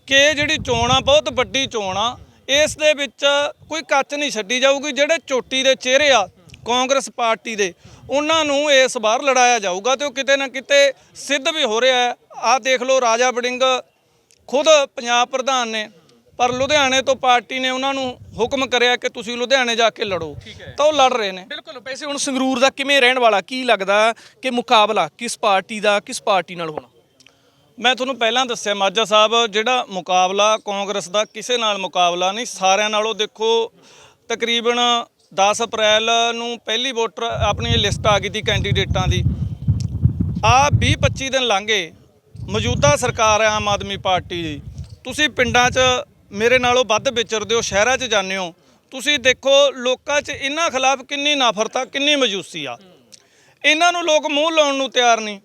ਕਿ ਇਹ ਜਿਹੜੀ ਚੋਣ ਆ, ਬਹੁਤ ਵੱਡੀ ਚੋਣ ਆ, ਇਸ ਦੇ ਵਿੱਚ ਕੋਈ ਕੱਚ ਨਹੀਂ ਛੱਡੀ ਜਾਊਗੀ। ਜਿਹੜੇ ਚੋਟੀ ਦੇ ਚਿਹਰੇ ਆ, ਕਾਂਗਰਸ ਪਾਰਟੀ ਦੇ ਉਹਨਾਂ ਨੂੰ ਇਸ ਵਾਰ ਲੜਾਇਆ ਜਾਊਗਾ ਤੇ ਉਹ ਕਿਤੇ ਨਾ ਕਿਤੇ ਸਿੱਧ ਵੀ ਹੋ ਰਿਹਾ ਹੈ। ਆਹ ਦੇਖ ਲਓ ਰਾਜਾ ਵੜਿੰਗ ਖੁਦ ਪੰਜਾਬ ਪ੍ਰਧਾਨ ਨੇ ਪਰ ਲੁਧਿਆਣੇ ਤੋਂ ਪਾਰਟੀ ਨੇ ਉਹਨਾਂ ਨੂੰ ਹੁਕਮ ਕਰਿਆ ਕਿ ਤੁਸੀਂ ਲੁਧਿਆਣੇ ਜਾ ਕੇ ਲੜੋ ਤਾਂ ਉਹ ਲੜ ਰਹੇ ਨੇ। ਬਿਲਕੁਲ ਵੈਸੇ ਹੁਣ ਸੰਗਰੂਰ ਦਾ ਕਿਵੇਂ ਰਹਿਣ ਵਾਲਾ ਕੀ ਲੱਗਦਾ ਕਿ ਮੁਕਾਬਲਾ ਕਿਸ ਪਾਰਟੀ ਦਾ ਕਿਸ ਪਾਰਟੀ ਨਾਲ ਹੋਣਾ? ਮੈਂ ਤੁਹਾਨੂੰ ਪਹਿਲਾਂ ਦੱਸਿਆ ਮਾਝਾ ਸਾਹਿਬ ਜਿਹੜਾ ਮੁਕਾਬਲਾ ਕਾਂਗਰਸ ਦਾ ਕਿਸੇ ਨਾਲ ਮੁਕਾਬਲਾ ਨਹੀਂ ਸਾਰਿਆਂ ਨਾਲੋਂ ਦੇਖੋ ਤਕਰੀਬਨ 10 ਅਪ੍ਰੈਲ ਨੂੰ ਪਹਿਲੀ ਵੋਟਰ ਆਪਣੀ ਲਿਸਟ ਆ ਗਈ ਦੀ ਕੈਂਡੀਡੇਟਾਂ ਦੀ। ਆ 20 25 ਦਿਨ ਲੰਘੇ, ਮੌਜੂਦਾ ਸਰਕਾਰ ਹੈ ਆਮ ਆਦਮੀ ਪਾਰਟੀ ਦੀ। ਤੁਸੀਂ ਪਿੰਡਾਂ 'ਚ ਮੇਰੇ ਨਾਲੋਂ ਵੱਧ ਵਿਚਰਦੇ ਹੋ, ਸ਼ਹਿਰਾਂ 'ਚ ਜਾਂਦੇ ਹੋ। ਤੁਸੀਂ ਦੇਖੋ, ਲੋਕਾਂ 'ਚ ਇਹਨਾਂ ਖਿਲਾਫ ਕਿੰਨੀ ਨਫ਼ਰਤ ਆ ਕਿੰਨੀ ਮਜੂਸੀ ਆ। ਇਹਨਾਂ ਨੂੰ ਲੋਕ ਮੂੰਹ ਲਾਉਣ ਨੂੰ ਤਿਆਰ ਨਹੀਂ।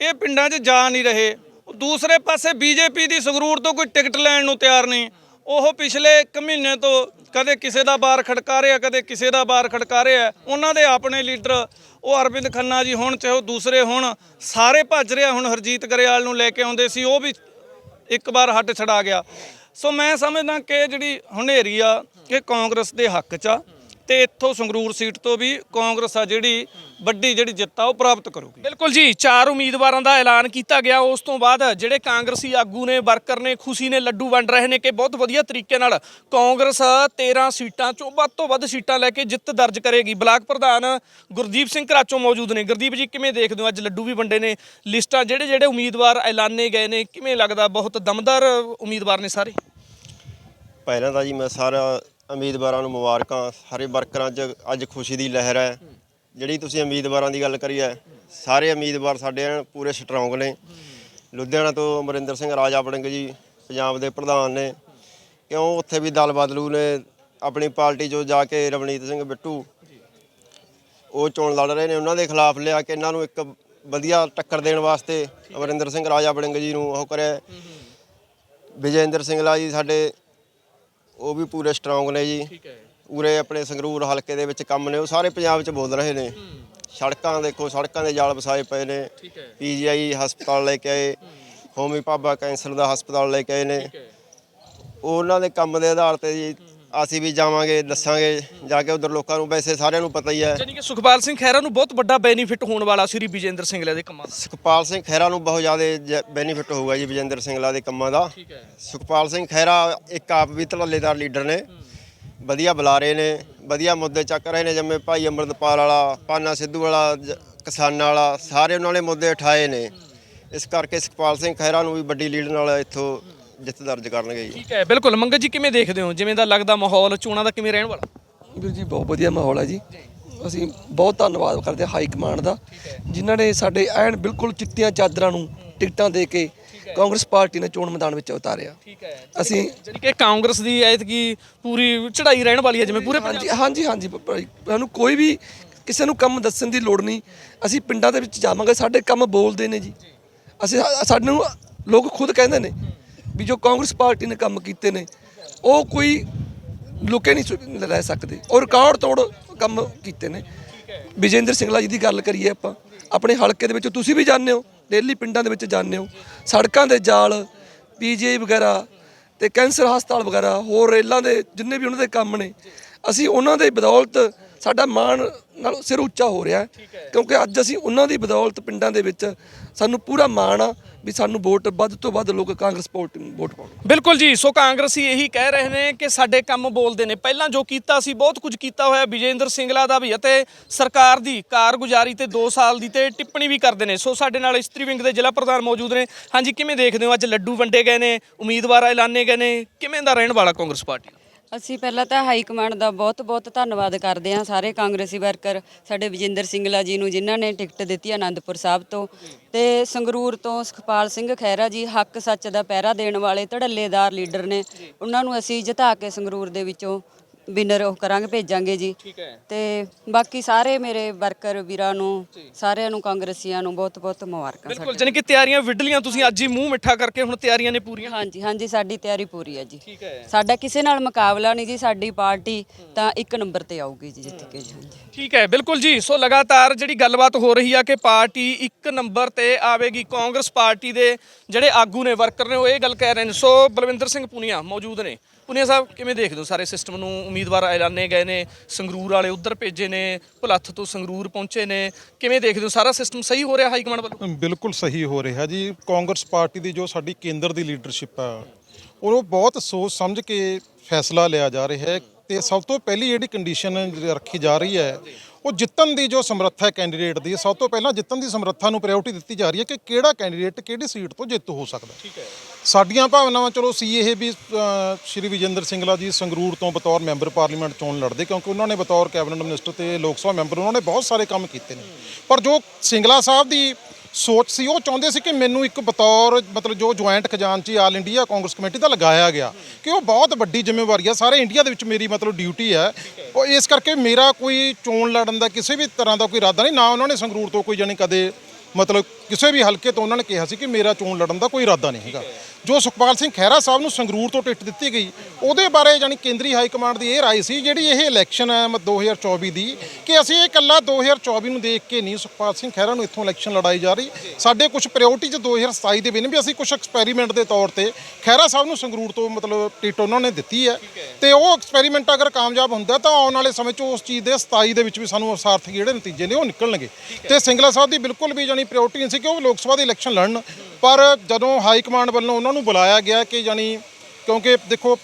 ਇਹ ਪਿੰਡਾਂ 'ਚ ਜਾ ਨਹੀਂ ਰਹੇ। ਦੂਸਰੇ ਪਾਸੇ ਬੀਜੇਪੀ ਦੀ ਸੰਗਰੂਰ ਤੋਂ ਕੋਈ ਟਿਕਟ ਲੈਣ ਨੂੰ ਤਿਆਰ ਨਹੀਂ। ਉਹ ਪਿਛਲੇ ਇੱਕ ਮਹੀਨੇ ਤੋਂ ਕਦੇ ਕਿਸੇ ਦਾ ਬਾਰ ਖੜਕਾ ਰਿਹਾ ਕਦੇ ਕਿਸੇ ਦਾ ਬਾਰ ਖੜਕਾ ਰਿਹਾ ਉਹਨਾਂ ਦੇ ਆਪਣੇ ਲੀਡਰ, ਉਹ ਅਰਵਿੰਦ ਖੰਨਾ ਜੀ ਹੋਣ, ਚਾਹੇ ਉਹ ਦੂਸਰੇ ਹੋਣ, ਸਾਰੇ ਭੱਜ ਰਿਹਾ ਹੁਣ ਹਰਜੀਤ ਗਰੇਵਾਲ ਨੂੰ ਲੈ ਕੇ ਆਉਂਦੇ ਸੀ, ਉਹ ਵੀ ਇੱਕ ਵਾਰ ਹੱਟ ਛੜਾ ਗਿਆ। ਸੋ ਮੈਂ ਸਮਝਦਾ ਕਿ ਜਿਹੜੀ ਹਨੇਰੀ ਆ, ਇਹ ਕਾਂਗਰਸ ਦੇ ਹੱਕ 'ਚ ਆ। ਤੇ ਇੱਥੋਂ ਸੰਗਰੂਰ ਸੀਟ ਤੋਂ ਵੀ ਕਾਂਗਰਸ ਆ ਜਿਹੜੀ ਵੱਡੀ ਜਿਹੜੀ ਜਿੱਤ ਆ ਉਹ ਪ੍ਰਾਪਤ ਕਰੂਗੀ। ਬਿਲਕੁਲ ਜੀ ਚਾਰ ਉਮੀਦਵਾਰਾਂ ਦਾ ਐਲਾਨ ਕੀਤਾ ਗਿਆ। ਉਸ ਤੋਂ ਬਾਅਦ ਜਿਹੜੇ ਕਾਂਗਰਸੀ ਆਗੂ ਨੇ ਵਰਕਰ ਨੇ ਖੁਸ਼ੀ ਨੇ ਲੱਡੂ ਵੰਡ ਰਹੇ ਨੇ ਕਿ ਬਹੁਤ ਵਧੀਆ ਤਰੀਕੇ ਨਾਲ ਕਾਂਗਰਸ 13 ਸੀਟਾਂ ਚੋਂ ਵੱਧ ਤੋਂ ਵੱਧ ਸੀਟਾਂ ਲੈ ਕੇ ਜਿੱਤ ਦਰਜ ਕਰੇਗੀ। ਬਲਾਕ ਪ੍ਰਧਾਨ ਗੁਰਦੀਪ ਸਿੰਘ ਘਰਾਚੋਂ ਮੌਜੂਦ ਨੇ। ਗੁਰਦੀਪ ਜੀ ਕਿਵੇਂ ਦੇਖਦੇ ਹੋ? ਅੱਜ ਲੱਡੂ ਵੀ ਵੰਡੇ ਨੇ। ਲਿਸਟਾਂ ਜਿਹੜੇ ਜਿਹੜੇ ਉਮੀਦਵਾਰ ਐਲਾਨੇ ਗਏ ਨੇ ਕਿਵੇਂ ਲੱਗਦਾ? ਬਹੁਤ ਦਮਦਾਰ ਉਮੀਦਵਾਰ ਨੇ ਸਾਰੇ। ਪਹਿਲਾਂ ਤਾਂ ਜੀ ਮੈਂ ਸਾਰਾ ਉਮੀਦਵਾਰਾਂ ਨੂੰ ਮੁਬਾਰਕਾਂ ਸਾਰੇ ਵਰਕਰਾਂ 'ਚ ਅੱਜ ਖੁਸ਼ੀ ਦੀ ਲਹਿਰ ਹੈ। ਜਿਹੜੀ ਤੁਸੀਂ ਉਮੀਦਵਾਰਾਂ ਦੀ ਗੱਲ ਕਰੀ ਹੈ ਸਾਰੇ ਉਮੀਦਵਾਰ ਸਾਡੇ ਐਨ ਪੂਰੇ ਸਟਰੋਂਗ ਨੇ। ਲੁਧਿਆਣਾ ਤੋਂ ਅਮਰਿੰਦਰ ਸਿੰਘ ਰਾਜਾ ਵੜਿੰਗ ਜੀ ਪੰਜਾਬ ਦੇ ਪ੍ਰਧਾਨ ਨੇ। ਕਿਉਂ ਉੱਥੇ ਵੀ ਦਲ ਬਦਲੂ ਨੇ ਆਪਣੀ ਪਾਰਟੀ 'ਚੋਂ ਜਾ ਕੇ ਰਵਨੀਤ ਸਿੰਘ ਬਿੱਟੂ। ਉਹ ਚੋਣ ਲੜ ਰਹੇ ਨੇ ਉਹਨਾਂ ਦੇ ਖਿਲਾਫ ਲਿਆ ਕਿ ਇਹਨਾਂ ਨੂੰ ਇੱਕ ਵਧੀਆ ਟੱਕਰ ਦੇਣ ਵਾਸਤੇ ਅਮਰਿੰਦਰ ਸਿੰਘ ਰਾਜਾ ਵੜਿੰਗ ਜੀ ਨੂੰ ਉਹ ਕਰਿਆ। ਵਿਜੇਂਦਰ ਸਿੰਘਲਾ ਜੀ ਸਾਡੇ ਉਹ ਵੀ ਪੂਰੇ ਸਟਰੋਂਗ ਨੇ ਜੀ। ਠੀਕ ਹੈ। ਪੂਰੇ ਆਪਣੇ ਸੰਗਰੂਰ ਹਲਕੇ ਦੇ ਵਿੱਚ ਕੰਮ ਨੇ ਉਹ ਸਾਰੇ ਪੰਜਾਬ 'ਚ ਬੋਲ ਰਹੇ ਨੇ। ਸੜਕਾਂ ਦੇਖੋ ਸੜਕਾਂ ਦੇ ਜਾਲ ਵਸਾਏ ਪਏ ਨੇ। ਠੀਕ ਹੈ। ਪੀਜੀਆਈ ਹਸਪਤਾਲ ਲੈ ਕੇ ਆਏ। ਹੋਮੀ ਭਾਬਾ ਕੈਂਸਰ ਦਾ ਹਸਪਤਾਲ ਲੈ ਕੇ ਆਏ ਨੇ। ਉਹ ਉਹਨਾਂ ਦੇ ਕੰਮ ਦੇ ਆਧਾਰ ਤੇ ਜੀ ਅਸੀਂ ਵੀ ਜਾਵਾਂਗੇ ਦੱਸਾਂਗੇ ਜਾ ਕੇ ਉਧਰ ਲੋਕਾਂ ਨੂੰ ਵੈਸੇ ਸਾਰਿਆਂ ਨੂੰ ਪਤਾ ਹੀ ਹੈ। ਯਾਨੀ ਕਿ ਸੁਖਪਾਲ ਸਿੰਘ ਖਹਿਰਾ ਨੂੰ ਬਹੁਤ ਵੱਡਾ ਬੈਨੀਫਿਟ ਹੋਣ ਵਾਲਾ ਸ੍ਰੀ ਵਿਜੇਂਦਰ ਸਿੰਘਲਾ ਦੇ ਕੰਮਾਂ ਦਾ। ਸੁਖਪਾਲ ਸਿੰਘ ਖਹਿਰਾ ਨੂੰ ਬਹੁਤ ਜ਼ਿਆਦਾ ਬੈਨੀਫਿਟ ਹੋਊਗਾ ਜੀ ਵਿਜੇਂਦਰ ਸਿੰਘਲਾ ਦੇ ਕੰਮਾਂ ਦਾ। ਠੀਕ ਹੈ। ਸੁਖਪਾਲ ਸਿੰਘ ਖਹਿਰਾ ਇੱਕ ਆਪ ਵੀ ਧੜੱਲੇਦਾਰ ਲੀਡਰ ਨੇ। ਵਧੀਆ ਬੁਲਾਰੇ ਨੇ ਵਧੀਆ ਮੁੱਦੇ ਚੱਕ ਰਹੇ ਨੇ ਜਿਵੇਂ ਭਾਈ ਅੰਮ੍ਰਿਤਪਾਲ ਵਾਲਾ ਪਾਨਾ ਸਿੱਧੂ ਵਾਲਾ ਕਿਸਾਨਾਂ ਵਾਲਾ ਸਾਰੇ ਉਹਨਾਂ ਨੇ ਮੁੱਦੇ ਉਠਾਏ ਨੇ। ਇਸ ਕਰਕੇ ਸੁਖਪਾਲ ਸਿੰਘ ਖਹਿਰਾ ਨੂੰ ਵੀ ਵੱਡੀ ਲੀਡ ਨਾਲ ਇੱਥੋਂ ਜਿੱਤ ਦਰਜ ਕਰਨਗੇ ਜੀ। ਠੀਕ ਹੈ ਬਿਲਕੁਲ। ਮੰਗਤ ਜੀ ਕਿਵੇਂ ਦੇਖਦੇ ਹੋ? ਜਿਵੇਂ ਦਾ ਲੱਗਦਾ ਮਾਹੌਲ ਚੋਣਾਂ ਦਾ ਕਿਵੇਂ ਰਹਿਣ ਵਾਲਾ? ਵੀਰ ਜੀ ਬਹੁਤ ਵਧੀਆ ਮਾਹੌਲ ਹੈ ਜੀ। ਅਸੀਂ ਬਹੁਤ ਧੰਨਵਾਦ ਕਰਦੇ ਹਾਂ ਹਾਈ ਕਮਾਂਡ ਦਾ ਜਿਨ੍ਹਾਂ ਨੇ ਸਾਡੇ ਐਨ ਬਿਲਕੁਲ ਚਿੱਟੀਆਂ ਚਾਦਰਾਂ ਨੂੰ ਟਿਕਟਾਂ ਦੇ ਕੇ ਕਾਂਗਰਸ ਪਾਰਟੀ ਨੇ ਚੋਣ ਮੈਦਾਨ ਵਿੱਚ ਉਤਾਰਿਆ। ਠੀਕ ਹੈ। ਅਸੀਂ ਜਾਨੀ ਕਿ ਕਾਂਗਰਸ ਦੀ ਐਤਕੀ ਪੂਰੀ ਚੜ੍ਹਾਈ ਰਹਿਣ ਵਾਲੀ ਹੈ ਜਿਵੇਂ ਪੂਰੇ ਹਾਂਜੀ ਹਾਂਜੀ ਹਾਂਜੀ ਪ- ਸਾਨੂੰ ਕੋਈ ਵੀ ਕਿਸੇ ਨੂੰ ਕੰਮ ਦੱਸਣ ਦੀ ਲੋੜ ਨਹੀਂ। ਅਸੀਂ ਪਿੰਡਾਂ ਦੇ ਵਿੱਚ ਜਾਵਾਂਗੇ ਸਾਡੇ ਕੰਮ ਬੋਲਦੇ ਨੇ ਜੀ। ਅਸੀਂ ਸਾਨੂੰ ਲੋਕ ਖੁਦ ਕਹਿੰਦੇ ਨੇ ਵੀ ਜੋ ਕਾਂਗਰਸ ਪਾਰਟੀ ਨੇ ਕੰਮ ਕੀਤੇ ਨੇ, ਉਹ ਕੋਈ ਲੁਕੇ ਨਹੀਂ ਸੁ- ਰਹਿ ਸਕਦੇ। ਔਰ ਰਿਕਾਰਡ ਤੋੜ ਕੰਮ ਕੀਤੇ ਨੇ। ਵਿਜੇਂਦਰ ਸਿੰਘਲਾ ਜੀ ਦੀ ਗੱਲ ਕਰੀਏ ਆਪਾਂ, ਆਪਣੇ ਹਲਕੇ ਦੇ ਵਿੱਚ ਤੁਸੀਂ ਵੀ ਜਾਣਦੇ ਹੋ, ਡੇਲੀ ਪਿੰਡਾਂ ਦੇ ਵਿੱਚ ਜਾਂਦੇ ਹੋ। ਸੜਕਾਂ ਦੇ ਜਾਲ, ਪੀਜੀਆਈ ਵਗੈਰਾ ਤੇ ਕੈਂਸਰ ਹਸਪਤਾਲ ਵਗੈਰਾ, ਹੋਰ ਰੇਲਾਂ ਦੇ ਜਿੰਨੇ ਵੀ ਉਹਨਾਂ ਦੇ ਕੰਮ ਨੇ, ਅਸੀਂ ਉਹਨਾਂ ਦੇ ਬਦੌਲਤ ਸਾਡਾ ਮਾਣ ਨਾਲ ਸਿਰ ਉੱਚਾ ਹੋ ਰਿਹਾ ਕਿਉਂਕਿ ਅੱਜ ਅਸੀਂ ਉਹਨਾਂ ਦੀ ਬਦੌਲਤ ਪਿੰਡਾਂ ਦੇ ਵਿੱਚ ਸਾਨੂੰ ਪੂਰਾ ਮਾਣ ਆ ਵੀ ਸਾਨੂੰ ਵੋਟ ਵੱਧ ਤੋਂ ਵੱਧ ਲੋਕ ਕਾਂਗਰਸ ਪਾਰਟੀ ਵੋਟ ਪਾਉਣ। ਬਿਲਕੁਲ ਜੀ, ਸੋ ਕਾਂਗਰਸੀ ਇਹੀ ਕਹਿ ਰਹੇ ਨੇ ਕਿ ਸਾਡੇ ਕੰਮ ਬੋਲਦੇ ਨੇ। ਪਹਿਲਾਂ ਜੋ ਕੀਤਾ ਸੀ, ਬਹੁਤ ਕੁਝ ਕੀਤਾ ਹੋਇਆ ਵਿਜੇਂਦਰ ਸਿੰਗਲਾ ਦਾ ਵੀ ਅਤੇ ਸਰਕਾਰ ਦੀ ਕਾਰਗੁਜ਼ਾਰੀ ਤੇ 2 ਸਾਲ ਦੀ ਤੇ ਟਿੱਪਣੀ ਵੀ ਕਰਦੇ ਨੇ। ਸੋ ਸਾਡੇ ਨਾਲ ਇਸਤਰੀ ਵਿੰਗ ਦੇ ਜ਼ਿਲ੍ਹਾ ਪ੍ਰਧਾਨ ਮੌਜੂਦ ਨੇ। ਹਾਂਜੀ, ਕਿਵੇਂ ਦੇਖਦੇ ਹੋ? ਅੱਜ ਲੱਡੂ ਵੰਡੇ ਗਏ ਨੇ, ਉਮੀਦਵਾਰ ਐਲਾਨੇ ਗਏ ਨੇ। ਕਿਵੇਂ ਦਾ ਰਹਿਣ ਵਾਲਾ ਕਾਂਗਰਸ ਪਾਰਟੀ? ਅਸੀਂ ਪਹਿਲਾਂ ਤਾਂ ਹਾਈ ਕਮਾਂਡ ਦਾ ਬਹੁਤ-ਬਹੁਤ ਧੰਨਵਾਦ ਕਰਦੇ ਹਾਂ ਸਾਰੇ ਕਾਂਗਰਸੀ ਵਰਕਰ, ਸਾਡੇ ਵਿਜੇਂਦਰ ਸਿੰਗਲਾ ਜੀ ਨੂੰ ਜਿਨ੍ਹਾਂ ਨੇ ਟਿਕਟ ਦਿੱਤੀ ਆਨੰਦਪੁਰ ਸਾਹਿਬ ਤੋਂ ਤੇ ਸੰਗਰੂਰ ਤੋਂ ਸੁਖਪਾਲ ਸਿੰਘ ਖਹਿਰਾ ਜੀ, ਹੱਕ ਸੱਚ ਦਾ ਪਹਿਰਾ ਦੇਣ ਵਾਲੇ ਧੜੱਲੇਦਾਰ ਲੀਡਰ ਨੇ। ਉਹਨਾਂ ਨੂੰ ਅਸੀਂ ਜਿਤਾ ਕੇ ਸੰਗਰੂਰ ਦੇ ਵਿੱਚੋਂ ਵਿਨਰ ਉਹ ਕਰਾਂਗੇ ਭੇਜਾਂਗੇ ਜੀ। ਠੀਕ ਹੈ। ਤੇ ਬਾਕੀ ਸਾਰੇ ਮੇਰੇ ਵਰਕਰ ਵੀਰਾਂ ਨੂੰ ਸਾਰਿਆਂ ਨੂੰ ਕਾਂਗਰਸੀਆਂ ਨੂੰ ਬਹੁਤ ਬਹੁਤ ਮੁਬਾਰਕਾਂ ਬਿਲਕੁਲ ਜਾਨੀ ਕਿ ਤਿਆਰੀਆਂ ਵਿੱਢ ਲੀਆਂ ਤੁਸੀਂ ਅੱਜ ਹੀ ਮੂੰਹ ਮਿੱਠਾ ਕਰਕੇ ਹੁਣ ਤਿਆਰੀਆਂ ਨੇ ਪੂਰੀਆਂ। ਹਾਂਜੀ ਹਾਂਜੀ ਸਾਡੀ ਤਿਆਰੀ ਪੂਰੀ ਹੈ ਜੀ। ਠੀਕ ਹੈ। ਸਾਡਾ ਕਿਸੇ ਨਾਲ ਮੁਕਾਬਲਾ ਨਹੀਂ ਜੀ ਸਾਡੀ ਪਾਰਟੀ ਤਾਂ ਇੱਕ ਨੰਬਰ ਤੇ ਆਊਗੀ ਜੀ ਜਿੱਤ ਕੇ ਜੀ ਹਾਂਜੀ। ਠੀਕ ਹੈ ਬਿਲਕੁਲ ਜੀ। ਸੋ ਲਗਾਤਾਰ ਜਿਹੜੀ ਗੱਲਬਾਤ ਹੋ ਰਹੀ ਆ ਕਿ ਪਾਰਟੀ ਇੱਕ ਨੰਬਰ ਤੇ ਆਵੇਗੀ ਕਾਂਗਰਸ ਪਾਰਟੀ ਦੇ ਜਿਹੜੇ ਆਗੂ ਨੇ ਵਰਕਰ ਨੇ ਉਹ ਇਹ ਗੱਲ ਕਹਿ ਰਹੇ ਨੇ। ਸੋ ਬਲਵਿੰਦਰ ਸਿੰਘ ਪੁਨੀਆ ਮੌਜੂਦ ਨੇ। ਪੁਨੀਆ ਸਾਹਿਬ ਕਿਵੇਂ ਦੇਖਦੇ ਹੋ ਸਾਰੇ ਸਿਸਟਮ ਨੂੰ? ਉਮੀਦਵਾਰ ਐਲਾਨੇ ਗਏ ਨੇ ਸੰਗਰੂਰ ਵਾਲੇ ਉਧਰ ਭੇਜੇ ਨੇ ਭੁਲੱਥ ਤੋਂ ਸੰਗਰੂਰ ਪਹੁੰਚੇ ਨੇ। ਕਿਵੇਂ ਦੇਖਦੇ ਹੋ? ਸਾਰਾ ਸਿਸਟਮ ਸਹੀ ਹੋ ਰਿਹਾ ਹਾਈ ਕਮਾਂਡ ਵੱਲੋਂ ਬਿਲਕੁਲ ਸਹੀ ਹੋ ਰਿਹਾ ਜੀ। ਕਾਂਗਰਸ ਪਾਰਟੀ ਦੀ ਜੋ ਸਾਡੀ ਕੇਂਦਰ ਦੀ ਲੀਡਰਸ਼ਿਪ ਆ ਉਹ ਬਹੁਤ ਸੋਚ ਸਮਝ ਕੇ ਫੈਸਲਾ ਲਿਆ ਜਾ ਰਿਹਾ ਹੈ। ਤੇ ਸਭ ਤੋਂ ਪਹਿਲੀ ਜਿਹੜੀ ਕੰਡੀਸ਼ਨ ਰੱਖੀ ਜਾ ਰਹੀ ਹੈ ਉਹ ਜਿੱਤਣ ਦੀ ਜੋ ਸਮਰੱਥਾ ਹੈ ਕੈਂਡੀਡੇਟ ਦੀ ਸਭ ਤੋਂ ਪਹਿਲਾਂ ਜਿੱਤਣ ਦੀ ਸਮਰੱਥਾ ਨੂੰ ਪ੍ਰਾਇੋਰਟੀ ਦਿੱਤੀ ਜਾ ਰਹੀ ਹੈ ਕਿ ਕਿਹੜਾ ਕੈਂਡੀਡੇਟ ਕਿਹੜੀ ਸੀਟ ਤੋਂ ਜੇਤੂ ਹੋ ਸਕਦਾ। ਠੀਕ ਹੈ। ਸਾਡੀਆਂ ਭਾਵਨਾਵਾਂ, ਚਲੋ ਸੀ ਇਹ ਵੀ ਸ਼੍ਰੀ ਵਿਜੇਂਦਰ ਸਿੰਗਲਾ ਜੀ ਸੰਗਰੂਰ ਤੋਂ ਬਤੌਰ ਮੈਂਬਰ ਪਾਰਲੀਮੈਂਟ ਚੋਣ ਲੜਦੇ ਕਿਉਂਕਿ ਉਹਨਾਂ ਨੇ ਬਤੌਰ ਕੈਬਨਿਟ ਮਿਨਿਸਟਰ ਤੇ ਲੋਕ ਸਭਾ ਮੈਂਬਰ, ਉਹਨਾਂ ਨੇ ਬਹੁਤ ਸਾਰੇ ਕੰਮ ਕੀਤੇ ਨੇ। ਪਰ ਜੋ ਸਿੰਗਲਾ ਸਾਹਿਬ ਦੀ ਸੋਚ ਸੀ, ਉਹ ਚਾਹੁੰਦੇ ਸੀ ਕਿ ਮੈਨੂੰ ਇੱਕ ਬਤੌਰ, ਮਤਲਬ ਜੋ ਜੁਆਇੰਟ ਖਜ਼ਾਨਚੀ ਆਲ ਇੰਡੀਆ ਕਾਂਗਰਸ ਕਮੇਟੀ ਦਾ ਲਗਾਇਆ ਗਿਆ ਕਿ ਉਹ ਬਹੁਤ ਵੱਡੀ ਜ਼ਿੰਮੇਵਾਰੀ ਹੈ ਸਾਰੇ ਇੰਡੀਆ ਦੇ ਵਿੱਚ ਮੇਰੀ ਮਤਲਬ ਡਿਊਟੀ ਹੈ ਉਹ ਇਸ ਕਰਕੇ ਮੇਰਾ ਕੋਈ ਚੋਣ ਲੜਨ ਦਾ ਕਿਸੇ ਵੀ ਤਰ੍ਹਾਂ ਦਾ ਕੋਈ ਇਰਾਦਾ ਨਹੀਂ, ਨਾ ਉਹਨਾਂ ਨੇ ਸੰਗਰੂਰ ਤੋਂ ਕੋਈ ਜਾਣੀ ਕਦੇ ਮਤਲਬ ਕਿਸੇ ਵੀ ਹਲਕੇ ਤੋਂ ਉਹਨਾਂ ਨੇ ਕਿਹਾ ਸੀ ਕਿ ਮੇਰਾ ਚੋਣ ਲੜਨ ਦਾ ਕੋਈ ਇਰਾਦਾ ਨਹੀਂ ਹੈਗਾ। ਜੋ ਸੁਖਪਾਲ ਸਿੰਘ ਖਹਿਰਾ ਸਾਹਿਬ ਨੂੰ ਸੰਗਰੂਰ ਤੋਂ ਟਿਕਟ ਦਿੱਤੀ ਗਈ, ਉਹਦੇ ਬਾਰੇ ਜਾਨੀ ਕੇਂਦਰੀ ਹਾਈ ਕਮਾਂਡ ਦੀ ਇਹ ਰਾਏ ਸੀ, ਜਿਹੜੀ ਇਹ ਇਲੈਕਸ਼ਨ ਹੈ ਮ- 2024 ਦੀ, ਕਿ ਅਸੀਂ ਇਹ ਇਕੱਲਾ 2024 ਨੂੰ ਦੇਖ ਕੇ ਨਹੀਂ ਸੁਖਪਾਲ ਸਿੰਘ ਖਹਿਰਾ ਨੂੰ ਇੱਥੋਂ ਇਲੈਕਸ਼ਨ ਲੜਾਈ ਜਾ ਰਹੀ। ਸਾਡੇ ਕੁਝ ਪ੍ਰਾਇੋਰਟੀ 'ਚ 2027 ਦੇ ਵੀ ਨੇ ਵੀ ਅਸੀਂ ਕੁਝ ਐਕਸਪੈਰੀਮੈਂਟ ਦੇ ਤੌਰ ਤੇ ਖਹਿਰਾ ਸਾਹਿਬ ਨੂੰ ਸੰਗਰੂਰ ਤੋਂ ਮਤਲਬ ਟਿਕਟ ਉਹਨਾਂ ਨੇ ਦਿੱਤੀ ਹੈ। ਤੇ ਉਹ ਐਕਸਪੈਰੀਮੈਂਟ ਅਗਰ ਕਾਮਯਾਬ ਹੁੰਦਾ ਤਾਂ ਆਉਣ ਵਾਲੇ ਸਮੇਂ 'ਚ ਉਸ ਚੀਜ਼ ਦੇ 27 ਦੇ ਵਿੱਚ ਵੀ ਸਾਨੂੰ ਸਾਰਥਕ ਜਿਹੜੇ ਨਤੀਜੇ ਨੇ ਉਹ ਨਿਕਲਣਗੇ। ਤੇ ਸਿੰਗਲਾ ਸਾਹਿਬ ਦੀ ਬਿਲਕੁਲ ਵੀ ਜਾਨੀ ਪ੍ਰਾਇੋਰਟੀ ਨਹੀਂ ਸੀ ਕਿ ਉਹ ਲੋਕ ਸਭਾ ਦੀ ਇਲੈਕਸ਼ਨ ਲੜਨ ਪਰ ਜਦੋਂ ਹਾਈ ਕਮਾਂਡ ਵੱਲੋਂ ਉਹਨਾਂ ਨੂੰ ਬੁਲਾਇਆ ਗਿਆ ਕਿ ਜਾਨੀ ਕਿਉਂਕਿ ਦੇਖੋ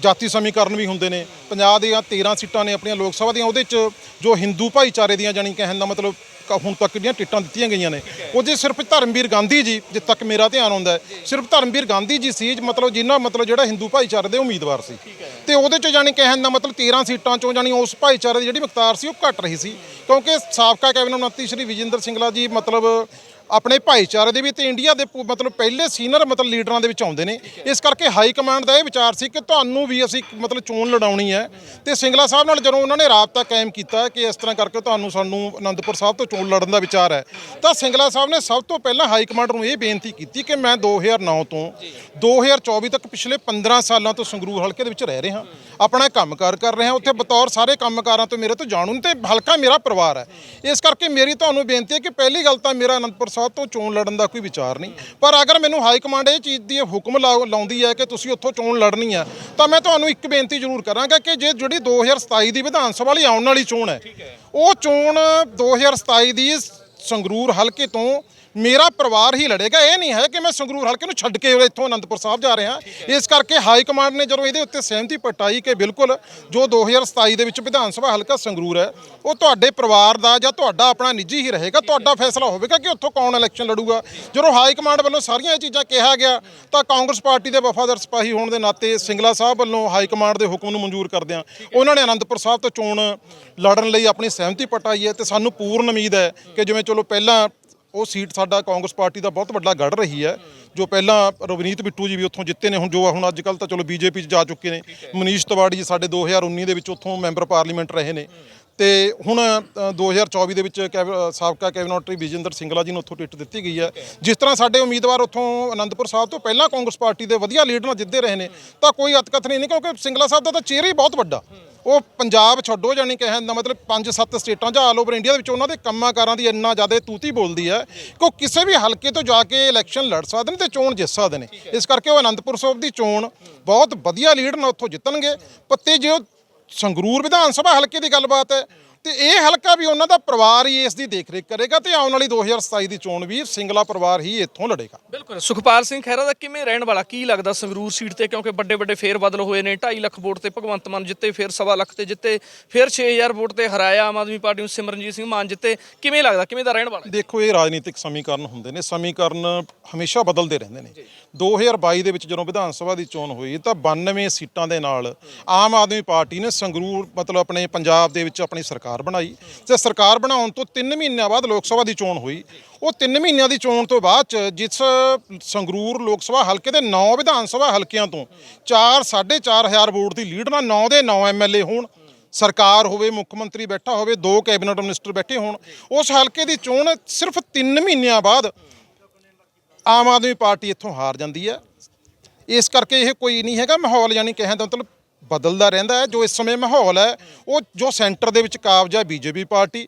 ਜਾਤੀ ਸਮੀਕਰਨ ਵੀ ਹੁੰਦੇ ਨੇ 50 ਦੀਆਂ 13 ਸੀਟਾਂ ਨੇ ਆਪਣੀਆਂ ਲੋਕ ਸਭਾ ਦੀਆਂ ਉਹਦੇ 'ਚ ਜੋ ਹਿੰਦੂ ਭਾਈਚਾਰੇ ਦੀਆਂ ਜਾਨੀ ਕਹਿਣ ਦਾ ਮਤਲਬ ਹੁਣ ਤੱਕ ਜਿਹੜੀਆਂ ਟਿਕਟਾਂ ਦਿੱਤੀਆਂ ਗਈਆਂ ਨੇ। ਉਹਦੇ ਸਿਰਫ ਧਰਮਵੀਰ ਗਾਂਧੀ ਜੀ ਜਿੱਥੇ ਤੱਕ ਮੇਰਾ ਧਿਆਨ ਆਉਂਦਾ ਹੈ। ਸਿਰਫ ਧਰਮਵੀਰ ਗਾਂਧੀ ਜੀ ਸੀ, ਮਤਲਬ ਜਿਨ੍ਹਾਂ ਮਤਲਬ ਜਿਹੜਾ ਹਿੰਦੂ ਭਾਈਚਾਰੇ ਦੇ ਉਮੀਦਵਾਰ ਸੀ। ਤੇ ਉਹਦੇ 'ਚ ਜਾਨੀ ਕਹਿਣ ਦਾ ਮਤਲਬ 13 ਸੀਟਾਂ 'ਚੋਂ ਜਾਨੀ ਉਸ ਭਾਈਚਾਰੇ ਦੀ ਜਿਹੜੀ ਮਕਤਾਰ ਸੀ, ਉਹ ਘਟ ਰਹੀ ਸੀ। ਕਿਉਂਕਿ ਸਾਬਕਾ ਕੈਬਨਿਟ ਮੰਤਰੀ ਸ਼੍ਰੀ ਵਿਜੇਂਦਰ ਸਿੰਗਲਾ ਜੀ ਮਤਲਬ ਆਪਣੇ ਭਾਈਚਾਰੇ ਦੇ ਵੀ ਤੇ ਇੰਡੀਆ ਦੇ ਪੂ- ਮਤਲਬ ਪਹਿਲੇ ਸੀਨੀਅਰ ਮਤਲਬ ਲੀਡਰਾਂ ਦੇ ਵਿੱਚ ਆਉਂਦੇ ਨੇ। ਇਸ ਕਰਕੇ ਹਾਈ ਕਮਾਂਡ ਦਾ ਇਹ ਵਿਚਾਰ ਸੀ ਕਿ ਤੁਹਾਨੂੰ ਵੀ ਅਸੀਂ ਮਤਲਬ ਚੋਣ ਲੜਾਉਣੀ ਹੈ। ਤੇ ਸਿੰਗਲਾ ਸਾਹਿਬ ਨਾਲ ਜਦੋਂ ਉਹਨਾਂ ਨੇ ਰਾਬਤਾ ਕਾਇਮ ਕੀਤਾ ਕਿ ਇਸ ਤਰ੍ਹਾਂ ਕਰਕੇ ਤੁਹਾਨੂੰ ਸਾਨੂੰ ਅਨੰਦਪੁਰ ਸਾਹਿਬ ਤੋਂ ਚੋਣ ਲੜਨ ਦਾ ਵਿਚਾਰ ਹੈ, ਤਾਂ ਸਿੰਗਲਾ ਸਾਹਿਬ ਨੇ ਸਭ ਤੋਂ ਪਹਿਲਾਂ ਹਾਈ ਕਮਾਂਡ ਨੂੰ ਇਹ ਬੇਨਤੀ ਕੀਤੀ ਕਿ ਮੈਂ 2009 ਤੋਂ 2024 ਤੱਕ ਪਿਛਲੇ 15 ਸਾਲਾਂ ਤੋਂ ਸੰਗਰੂਰ ਹਲਕੇ ਦੇ ਵਿੱਚ ਰਹਿ ਰਿਹਾ। ਆਪਣਾ ਕੰਮਕਾਰ ਕਰ ਰਿਹਾ, ਉੱਥੇ ਬਤੌਰ ਸਾਰੇ ਕੰਮਕਾਰਾਂ ਤੋਂ ਮੇਰੇ ਤੋਂ ਜਾਣੂ ਨੇ ਤੇ ਹਲਕਾ ਮੇਰਾ ਪਰਿਵਾਰ ਹੈ। ਇਸ ਕਰਕੇ ਮੇਰੀ ਤੁਹਾਨੂੰ ਬੇਨਤੀ ਹੈ ਕਿ ਪਹਿਲੀ ਗੱਲ ਤਾਂ ਮੇਰਾ ਅਨੰਦਪੁਰ ਸਾਹਿਬ ਤੋਂ ਚੋਣ ਲੜਨ ਦਾ ਕੋਈ ਵਿਚਾਰ ਨਹੀਂ। ਪਰ ਅਗਰ ਮੈਨੂੰ ਹਾਈ ਕਮਾਂਡ ਇਹ ਚੀਜ਼ ਦੀ ਹੁਕਮ ਲਾ- ਲਾਉਂਦੀ ਹੈ ਕਿ ਤੁਸੀਂ ਉੱਥੋਂ ਚੋਣ ਲੜਨੀ ਹੈ, ਤਾਂ ਮੈਂ ਤੁਹਾਨੂੰ ਇੱਕ ਬੇਨਤੀ ਜ਼ਰੂਰ ਕਰਾਂਗਾ ਕਿ ਜੇ ਜਿਹੜੀ 2027 ਦੀ ਵਿਧਾਨ ਸਭਾ ਲਈ ਆਉਣ ਵਾਲੀ ਚੋਣ ਹੈ, ਉਹ ਚੋਣ 2027 ਦੀ ਸੰਗਰੂਰ ਹਲਕੇ ਤੋਂ ਮੇਰਾ ਪਰਿਵਾਰ ਹੀ ਲੜੇਗਾ ਇਹ ਨਹੀਂ ਹੈ ਕਿ ਮੈਂ ਸੰਗਰੂਰ ਹਲਕੇ ਨੂੰ ਛੱਡ ਕੇ ਇੱਥੋਂ ਅਨੰਦਪੁਰ ਸਾਹਿਬ ਜਾ ਰਿਹਾ। ਇਸ ਕਰਕੇ ਹਾਈ ਕਮਾਂਡ ਨੇ ਜਦੋਂ ਇਹਦੇ ਉੱਤੇ ਸਹਿਮਤੀ ਪਟਾਈ ਕਿ ਬਿਲਕੁਲ ਜੋ 2027 ਦੇ ਵਿੱਚ ਵਿਧਾਨ ਸਭਾ ਹਲਕਾ ਸੰਗਰੂਰ ਹੈ ਉਹ ਤੁਹਾਡੇ ਪਰਿਵਾਰ ਦਾ ਜਾਂ ਤੁਹਾਡਾ ਆਪਣਾ ਨਿੱਜੀ ਹੀ ਰਹੇਗਾ ਤੁਹਾਡਾ ਫੈਸਲਾ ਹੋਵੇਗਾ ਕਿ ਉੱਥੋਂ ਕੌਣ ਇਲੈਕਸ਼ਨ ਲੜੂਗਾ। ਜਦੋਂ ਹਾਈ ਕਮਾਂਡ ਵੱਲੋਂ ਸਾਰੀਆਂ ਇਹ ਚੀਜ਼ਾਂ ਕਿਹਾ ਗਿਆ ਤਾਂ ਕਾਂਗਰਸ ਪਾਰਟੀ ਦੇ ਵਫਾਦਾਰ ਸਿਪਾਹੀ ਹੋਣ ਦੇ ਨਾਤੇ ਸਿੰਗਲਾ ਸਾਹਿਬ ਵੱਲੋਂ ਹਾਈ ਕਮਾਂਡ ਦੇ ਹੁਕਮ ਨੂੰ ਮਨਜ਼ੂਰ ਕਰਦਿਆਂ ਉਹਨਾਂ ਨੇ ਅਨੰਦਪੁਰ ਸਾਹਿਬ ਤੋਂ ਚੋਣ ਲੜਨ ਲਈ ਆਪਣੀ ਸਹਿਮਤੀ ਪਟਾਈ ਹੈ ਤੇ ਸਾਨੂੰ ਪੂਰਨ ਉਮੀਦ ਹੈ ਕਿ ਜਿਵੇਂ ਚਲੋ ਪਹਿਲਾਂ ਉਹ ਸੀਟ ਸਾਡਾ ਕਾਂਗਰਸ ਪਾਰਟੀ ਦਾ ਬਹੁਤ ਵੱਡਾ ਗੜ ਰਹੀ ਹੈ ਜੋ ਪਹਿਲਾਂ ਰਵਨੀਤ ਬਿੱਟੂ ਜੀ ਵੀ ਉੱਥੋਂ ਜਿੱਤੇ ਨੇ ਹੁਣ ਜੋ ਹੁਣ ਅੱਜ ਕੱਲ ਤਾਂ ਚਲੋ ਬੀਜੇਪੀ 'ਚ ਜਾ ਚੁੱਕੇ ਨੇ। ਮਨੀਸ਼ ਤਿਵਾੜੀ ਜੀ ਸਾਡੇ 2019 ਦੇ ਵਿੱਚ ਉੱਥੋਂ ਮੈਂਬਰ ਪਾਰਲੀਮੈਂਟ ਰਹੇ ਨੇ। ਤੇ ਹੁਣ ਅ, 2024 ਦੇ ਵਿੱਚ ਕੈਬ- ਸਾਬਕਾ ਕੈਬਨਿਟ ਵਿਜੇਂਦਰ ਸਿੰਗਲਾ ਜੀ ਨੂੰ ਉੱਥੋਂ ਟਿਕਟ ਦਿੱਤੀ ਗਈ ਹੈ। ਜਿਸ ਤਰ੍ਹਾਂ ਸਾਡੇ ਉਮੀਦਵਾਰ ਉੱਥੋਂ ਅਨੰਦਪੁਰ ਸਾਹਿਬ ਤੋਂ ਪਹਿਲਾਂ ਕਾਂਗਰਸ ਪਾਰਟੀ ਦੇ ਵਧੀਆ ਲੀਡਰ ਨਾਲ ਜਿੱਤਦੇ ਰਹੇ ਨੇ ਤਾਂ ਕੋਈ ਅਤਕਥ ਨਹੀਂ ਕਿਉਂਕਿ ਸਿੰਗਲਾ ਸਾਹਿਬ ਦਾ ਤਾਂ ਚਿਹਰਾ ਹੀ ਬਹੁਤ ਵੱਡਾ। ਉਹ ਪੰਜਾਬ ਛੱਡੋ ਜਾਨੀ ਕਹਿਣ ਦਾ ਮਤਲਬ ਪੰਜ ਸੱਤ ਸਟੇਟਾਂ ਜਾਂ ਆਲ ਓਵਰ ਇੰਡੀਆ ਦੇ ਵਿੱਚ ਉਹਨਾਂ ਦੇ ਕੰਮਾਂ ਕਾਰਾਂ ਦੀ ਇੰਨਾ ਜ਼ਿਆਦਾ ਤੂਤੀ ਬੋਲਦੀ ਹੈ ਕਿ ਉਹ ਕਿਸੇ ਵੀ ਹਲਕੇ ਤੋਂ ਜਾ ਕੇ ਇਲੈਕਸ਼ਨ ਲੜ ਸਕਦੇ ਨੇ ਤੇ ਚੋਣ ਜਿੱਤ ਸਕਦੇ ਨੇ। ਇਸ ਕਰਕੇ ਉਹ ਅਨੰਦਪੁਰ ਸਾਹਿਬ ਦੀ ਚੋਣ ਬਹੁਤ ਵਧੀਆ ਲੀਡਰ ਨਾਲ ਉੱਥੋਂ ਜਿੱਤਣਗੇ। ਪੱਤੇ ਜੇ ਉਹ ਸੰਗਰੂਰ ਵਿਧਾਨ ਸਭਾ ਹਲਕੇ ਦੀ ਗੱਲਬਾਤ ਹੈ। ਤੇ ਇਹ ਹਲਕਾ ਵੀ ਉਹਨਾਂ ਦਾ ਪਰਿਵਾਰ ਹੀ ਇਸ ਦੀ ਦੇਖਰੇਖ ਕਰੇਗਾ ਤੇ ਆਉਣ ਵਾਲੀ 2027 ਦੀ ਚੋਣ ਵੀ ਸਿੰਗਲਾ ਪਰਿਵਾਰ ਹੀ ਇੱਥੋਂ ਲੜੇਗਾ। ਬਿਲਕੁਲ। ਸੁਖਪਾਲ ਸਿੰਘ ਖਹਿਰਾ ਦਾ ਕਿਵੇਂ ਰਹਿਣ ਵਾਲਾ? ਕੀ ਲੱਗਦਾ ਸੰਗਰੂਰ ਸੀਟ ਤੇ? ਕਿਉਂਕਿ ਵੱਡੇ ਵੱਡੇ ਫੇਰ ਬਦਲ ਹੋਏ ਨੇ। 2.5 ਲੱਖ ਵੋਟ ਤੇ ਭਗਵੰਤ ਮਾਨ ਜਿੱਤੇ ਫੇਰ ਸਵਾ ਲੱਖ ਤੇ ਜਿੱਤੇ ਫੇਰ 6000 ਵੋਟ ਤੇ ਹਰਾਇਆ ਆਮ ਆਦਮੀ ਪਾਰਟੀ ਨੂੰ ਸਿਮਰਨਜੀਤ ਸਿੰਘ ਮਾਨ ਜਿੱਤੇ। ਕਿਵੇਂ ਲੱਗਦਾ? ਕਿਵੇਂ ਦਾ ਰਹਿਣ ਵਾਲਾ? ਦੇਖੋ ਇਹ ਰਾਜਨੀਤਿਕ ਸਮੀਕਰਨ ਹੁੰਦੇ ਨੇ। ਸਮੀਕਰਨ ਹਮੇਸ਼ਾ ਬਦਲਦੇ ਰਹਿੰਦੇ ਨੇ। 2022 ਦੇ ਵਿੱਚ ਜਦੋਂ ਵਿਧਾਨ ਸਭਾ ਦੀ ਚੋਣ ਹੋਈ ਤਾਂ 92 ਸੀਟਾਂ ਦੇ ਨਾਲ ਆਮ ਆਦਮੀ ਪਾਰਟੀ ਨੇ ਸੰਗਰੂਰ ਮਤਲਬ ਆਪਣੇ ਪੰਜਾਬ ਦੇ ਵਿੱਚ ਆਪਣੀ ਸਰਕਾਰ ਸਰਕਾਰ ਬਣਾਈ ਤੇ ਸਰਕਾਰ ਬਣਾਉਣ ਤੋਂ 3 ਮਹੀਨਿਆਂ ਬਾਅਦ ਲੋਕ ਸਭਾ ਦੀ ਚੋਣ ਹੋਈ। ਉਹ 3 ਮਹੀਨਿਆਂ ਦੀ ਚੋਣ ਤੋਂ ਬਾਅਦ ਚ ਜਿਸ ਸੰਗਰੂਰ ਲੋਕ ਸਭਾ ਹਲਕੇ ਦੇ 9 ਵਿਧਾਨ ਸਭਾ ਹਲਕਿਆਂ ਤੋਂ 4 4.5 ਹਜ਼ਾਰ ਵੋਟ ਦੀ ਲੀਡ ਨਾਲ 9 ਦੇ 9 ਐਮਐਲਏ ਹੋਣ, ਸਰਕਾਰ ਹੋਵੇ, ਮੁੱਖ ਮੰਤਰੀ ਬੈਠਾ ਹੋਵੇ, ਦੋ ਕੈਬਨਿਟ ਮਿਨਿਸਟਰ ਬੈਠੇ ਹੋਣ, ਉਸ ਹਲਕੇ ਦੀ ਚੋਣ ਸਿਰਫ 3 ਮਹੀਨਿਆਂ ਬਾਅਦ ਆਮ ਆਦਮੀ ਪਾਰਟੀ ਇੱਥੋਂ ਹਾਰ ਜਾਂਦੀ ਹੈ। ਇਸ ਕਰਕੇ ਇਹ ਕੋਈ ਨਹੀਂ ਹੈਗਾ ਮਾਹੌਲ, ਯਾਨੀ ਕਹਿਣ ਦਾ ਮਤਲਬ ਬਦਲਦਾ ਰਹਿੰਦਾ ਹੈ, ਜੋ ਇਸ ਸਮੇਂ ਮਾਹੌਲ ਹੈ, ਉਹ ਜੋ ਸੈਂਟਰ ਦੇ ਵਿੱਚ ਕਾਬਜ ਹੈ, ਬੀਜੇਪੀ ਪਾਰਟੀ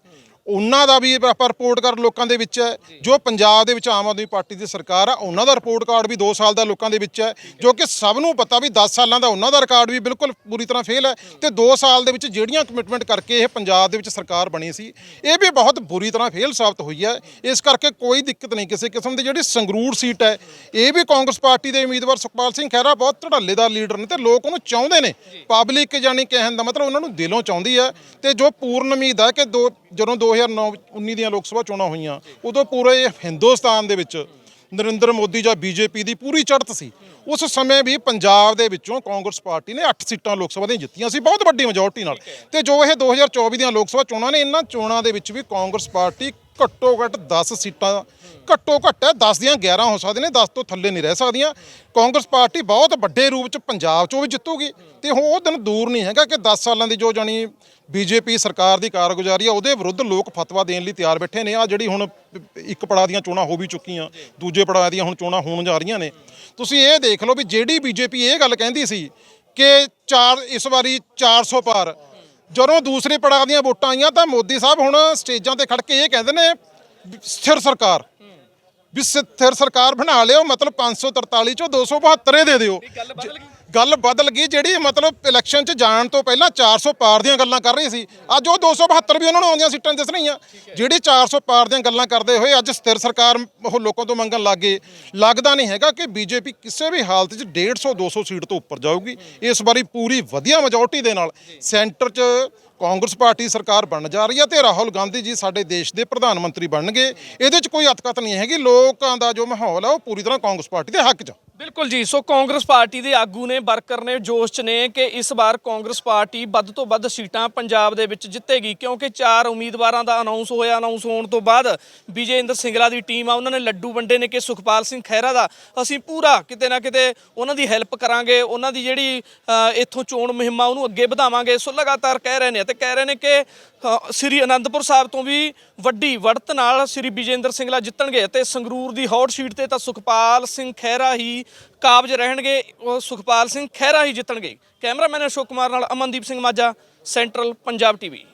ਉਹਨਾਂ ਦਾ ਵੀ ਆਪਾਂ ਰਿਪੋਰਟ ਕਾਰਡ ਲੋਕਾਂ ਦੇ ਵਿੱਚ ਹੈ। ਜੋ। ਪੰਜਾਬ ਦੇ ਵਿੱਚ ਆਮ ਆਦਮੀ ਪਾਰਟੀ ਦੀ ਸਰਕਾਰ ਆ ਉਹਨਾਂ ਦਾ ਰਿਪੋਰਟ ਕਾਰਡ ਵੀ 2 ਸਾਲ ਦਾ ਲੋਕਾਂ ਦੇ ਵਿੱਚ ਹੈ ਜੋ ਕਿ ਸਭ ਨੂੰ ਪਤਾ ਵੀ 10 ਸਾਲਾਂ ਦਾ ਉਹਨਾਂ ਦਾ ਰਿਕਾਰਡ ਵੀ ਬਿਲਕੁਲ ਪੂਰੀ ਤਰ੍ਹਾਂ ਫੇਲ ਹੈ ਤੇ 2 ਸਾਲ ਦੇ ਵਿੱਚ ਜਿਹੜੀਆਂ ਕਮਿਟਮੈਂਟ ਕਰਕੇ ਇਹ ਪੰਜਾਬ ਦੇ ਵਿੱਚ ਸਰਕਾਰ ਬਣੀ ਸੀ ਇਹ ਵੀ ਬਹੁਤ ਬੁਰੀ ਤਰ੍ਹਾਂ ਫੇਲ ਸਾਬਤ ਹੋਈ ਹੈ। ਇਸ ਕਰਕੇ ਕੋਈ ਦਿੱਕਤ ਨਹੀਂ ਕਿਸੇ ਕਿਸਮ ਦੀ ਜਿਹੜੀ ਸੰਗਰੂਰ ਸੀਟ ਹੈ ਇਹ ਵੀ ਕਾਂਗਰਸ ਪਾਰਟੀ ਦੇ ਉਮੀਦਵਾਰ ਸੁਖਪਾਲ ਸਿੰਘ ਖਹਿਰਾ ਬਹੁਤ ਧੜੱਲੇਦਾਰ ਲੀਡਰ ਨੇ ਤੇ ਲੋਕ ਉਹਨੂੰ ਚਾਹੁੰਦੇ ਨੇ। ਪਬਲਿਕ ਜਾਨੀ ਕਹਿਣ ਦਾ ਮਤਲਬ ਉਹਨਾਂ ਨੂੰ ਦਿਲੋਂ ਚਾਹੁੰਦੀ ਹੈ ਤੇ ਜੋ ਪੂਰਨ ਉਮੀਦ ਹੈ ਕਿ ਦੋ ਜਦੋਂ 2009 19 ਦੀਆਂ ਲੋਕ ਸਭਾ ਚੋਣਾਂ ਹੋਈਆਂ, ਉਦੋਂ ਪੂਰੇ ਹਿੰਦੁਸਤਾਨ ਦੇ ਵਿੱਚ ਨਰਿੰਦਰ ਮੋਦੀ ਜਾਂ ਬੀਜੇਪੀ ਦੀ ਪੂਰੀ ਚੜ੍ਹਤ ਸੀ। ਉਸ ਸਮੇਂ ਵੀ ਪੰਜਾਬ ਦੇ ਵਿੱਚੋਂ ਕਾਂਗਰਸ ਪਾਰਟੀ ਨੇ 8 ਸੀਟਾਂ ਲੋਕ ਸਭਾ ਦੀਆਂ ਜਿੱਤੀਆਂ ਸੀ, ਬਹੁਤ ਵੱਡੀ ਮੈਜੋਰਟੀ ਨਾਲ। ਤੇ ਜੋ ਇਹ 2024 ਦੀਆਂ ਲੋਕ ਸਭਾ ਚੋਣਾਂ ਨੇ, ਇਹਨਾਂ ਚੋਣਾਂ ਦੇ ਵਿੱਚ ਵੀ ਕਾਂਗਰਸ ਪਾਰਟੀ ਘੱਟੋ ਘੱਟ 10 ਸੀਟਾਂ, ਘੱਟੋ ਘੱਟ ਹੈ 10 ਦੀਆਂ 11 ਹੋ ਸਕਦੇ ਨੇ 10 ਤੋਂ ਥੱਲੇ ਨਹੀਂ ਰਹਿ ਸਕਦੀਆਂ। ਕਾਂਗਰਸ ਪਾਰਟੀ ਬਹੁਤ ਵੱਡੇ ਰੂਪ ਚ ਪੰਜਾਬ ਚੋਂ ਵੀ ਜਿੱਤੂਗੀ। ਤੇ ਹੁਣ ਉਹ ਦਿਨ ਦੂਰ ਨਹੀਂ ਹੈਗਾ ਕਿ 10 ਸਾਲਾਂ ਦੀ ਜੋ ਜਾਣੀ ਬੀਜੇਪੀ ਸਰਕਾਰ ਦੀ ਕਾਰਗੁਜ਼ਾਰੀ ਆ ਉਹਦੇ ਵਿਰੁੱਧ ਲੋਕ ਫਤਵਾ ਦੇਣ ਲਈ ਤਿਆਰ ਬੈਠੇ ਨੇ। ਆ ਜਿਹੜੀ ਹੁਣ ਇੱਕ ਪੜਾਅ ਦੀਆਂ ਚੋਣਾਂ ਹੋ ਵੀ ਚੁੱਕੀਆਂ ਦੂਜੇ ਪੜਾਅ ਦੀਆਂ ਹੁਣ ਚੋਣਾਂ ਹੋਣ ਜਾ ਰਹੀਆਂ ਨੇ। ਤੁਸੀਂ ਇਹ ਦੇਖ ਲਓ ਵੀ ਜਿਹੜੀ ਬੀਜੇਪੀ ਇਹ ਗੱਲ ਕਹਿੰਦੀ ਸੀ ਕਿ ਚਾਰ ਇਸ ਵਾਰੀ 400 ਪਾਰ। ਜਦੋਂ ਦੂਸਰੇ ਪੜਾਅ ਦੀਆਂ ਵੋਟਾਂ ਆਈਆਂ ਤਾਂ ਮੋਦੀ ਸਾਹਿਬ ਹੁਣ ਸਟੇਜਾਂ ਤੇ ਖੜ ਕੇ ਇਹ ਕਹਿੰਦੇ ਨੇ ਸਥਿਰ ਸਰਕਾਰ। ਵੀ ਸਥਿਰ ਸਰਕਾਰ ਬਣਾ ਲਿਓ ਮਤਲਬ 543 ਚੋਂ 272 ਹੀ ਦੇ ਦਿਓ। ਗੱਲ ਬਦਲ ਗਈ ਜਿਹੜੀ ਮਤਲਬ ਇਲੈਕਸ਼ਨ 'ਚ ਜਾਣ ਤੋਂ ਪਹਿਲਾਂ 400 ਪਾਰ ਦੀਆਂ ਗੱਲਾਂ ਕਰ ਰਹੀ ਸੀ। ਅੱਜ ਉਹ 272 ਵੀ ਉਹਨਾਂ ਨੂੰ ਆਉਂਦੀਆਂ ਸੀਟਾਂ ਦਿਸ ਰਹੀਆਂ। ਜਿਹੜੀ 400 ਪਾਰ ਦੀਆਂ ਗੱਲਾਂ ਕਰਦੇ ਹੋਏ ਅੱਜ ਸਥਿਰ ਸਰਕਾਰ ਉਹ ਲੋਕਾਂ ਤੋਂ ਮੰਗਣ ਲੱਗ ਗਏ। ਲੱਗਦਾ ਨਹੀਂ ਹੈਗਾ ਕਿ ਬੀਜੇਪੀ ਕਿਸੇ ਵੀ ਹਾਲਤ 'ਚ 150 200 ਸੀਟ ਤੋਂ ਉੱਪਰ ਜਾਊਗੀ। ਇਸ ਵਾਰੀ ਪੂਰੀ ਵਧੀਆ ਮੈਜੋਰਟੀ ਦੇ ਨਾਲ ਸੈਂਟਰ 'ਚ ਕਾਂਗਰਸ ਪਾਰਟੀ ਸਰਕਾਰ ਬਣਨ ਜਾ ਰਹੀ ਹੈ ਤੇ ਰਾਹੁਲ ਗਾਂਧੀ ਜੀ ਸਾਡੇ ਦੇਸ਼ ਦੇ ਪ੍ਰਧਾਨ ਮੰਤਰੀ ਬਣਨਗੇ। ਇਹਦੇ 'ਚ ਕੋਈ ਅਤਕਤ ਨਹੀਂ ਹੈਗੀ। ਲੋਕਾਂ ਦਾ ਜੋ ਮਾਹੌਲ ਹੈ ਉਹ ਪੂਰੀ ਤਰ੍ਹਾਂ ਕਾਂਗਰਸ ਪਾਰਟੀ ਦੇ ਹੱਕ 'ਚ ਆ। ਬਿਲਕੁਲ ਜੀ, ਸੋ ਕਾਂਗਰਸ ਪਾਰਟੀ ਦੇ ਆਗੂ ਨੇ, ਵਰਕਰ ਨੇ, ਜੋਸ਼ ਚ ਨੇ ਕਿ ਇਸ ਵਾਰ ਕਾਂਗਰਸ ਪਾਰਟੀ ਵੱਧ ਤੋਂ ਵੱਧ ਸੀਟਾਂ ਪੰਜਾਬ ਦੇ ਵਿੱਚ ਜਿੱਤੇਗੀ, ਕਿਉਂਕਿ ਚਾਰ ਉਮੀਦਵਾਰਾਂ ਦਾ ਅਨਾਉਂਸ ਹੋਇਆ ਅਨਾਉਂਸ ਹੋਣ ਤੋਂ ਬਾਅਦ ਵਿਜੇਂਦਰ ਸਿੰਗਲਾ ਦੀ ਟੀਮ ਆ, ਉਹਨਾਂ ਨੇ ਲੱਡੂ ਵੰਡੇ ਨੇ ਕਿ ਸੁਖਪਾਲ ਸਿੰਘ ਖਹਿਰਾ ਦਾ। ਅਸੀਂ ਪੂਰਾ ਕਿਤੇ ਨਾ ਕਿਤੇ ਉਹਨਾਂ ਦੀ ਹੈਲਪ ਕਰਾਂਗੇ, ਉਹਨਾਂ ਦੀ ਜਿਹੜੀ ਇੱਥੋਂ ਚੋਣ ਮੁਹਿੰਮ ਆ ਉਹਨੂੰ ਅੱਗੇ ਵਧਾਵਾਂਗੇ। ਸੋ ਲਗਾਤਾਰ ਕਹਿ ਰਹੇ ਨੇ ਤੇ ਕਹਿ ਰਹੇ ਨੇ ਕਿ ਸ੍ਰੀ ਅਨੰਦਪੁਰ ਸਾਹਿਬ ਤੋਂ ਵੀ ਵੱਡੀ ਵੜਤ ਨਾਲ ਸ੍ਰੀ ਵਿਜੇਂਦਰ ਸਿੰਗਲਾ ਜਿੱਤਣਗੇ ਤੇ ਸੰਗਰੂਰ ਦੀ ਹੌਟ ਸੀਟ ਤੇ ਤਾਂ ਸੁਖਪਾਲ ਸਿੰਘ ਖਹਿਰਾ ਹੀ ਕਾਬਜ ਰਹਿਣਗੇ ਸੁਖਪਾਲ ਸਿੰਘ ਖਹਿਰਾ ਹੀ ਜਿੱਤਣਗੇ। ਕੈਮਰਾਮੈਨ ਅਸ਼ੋਕ ਕੁਮਾਰ ਨਾਲ ਅਮਨਦੀਪ ਸਿੰਘ ਮਾਝਾ, ਸੈਂਟਰਲ ਪੰਜਾਬ ਟੀਵੀ।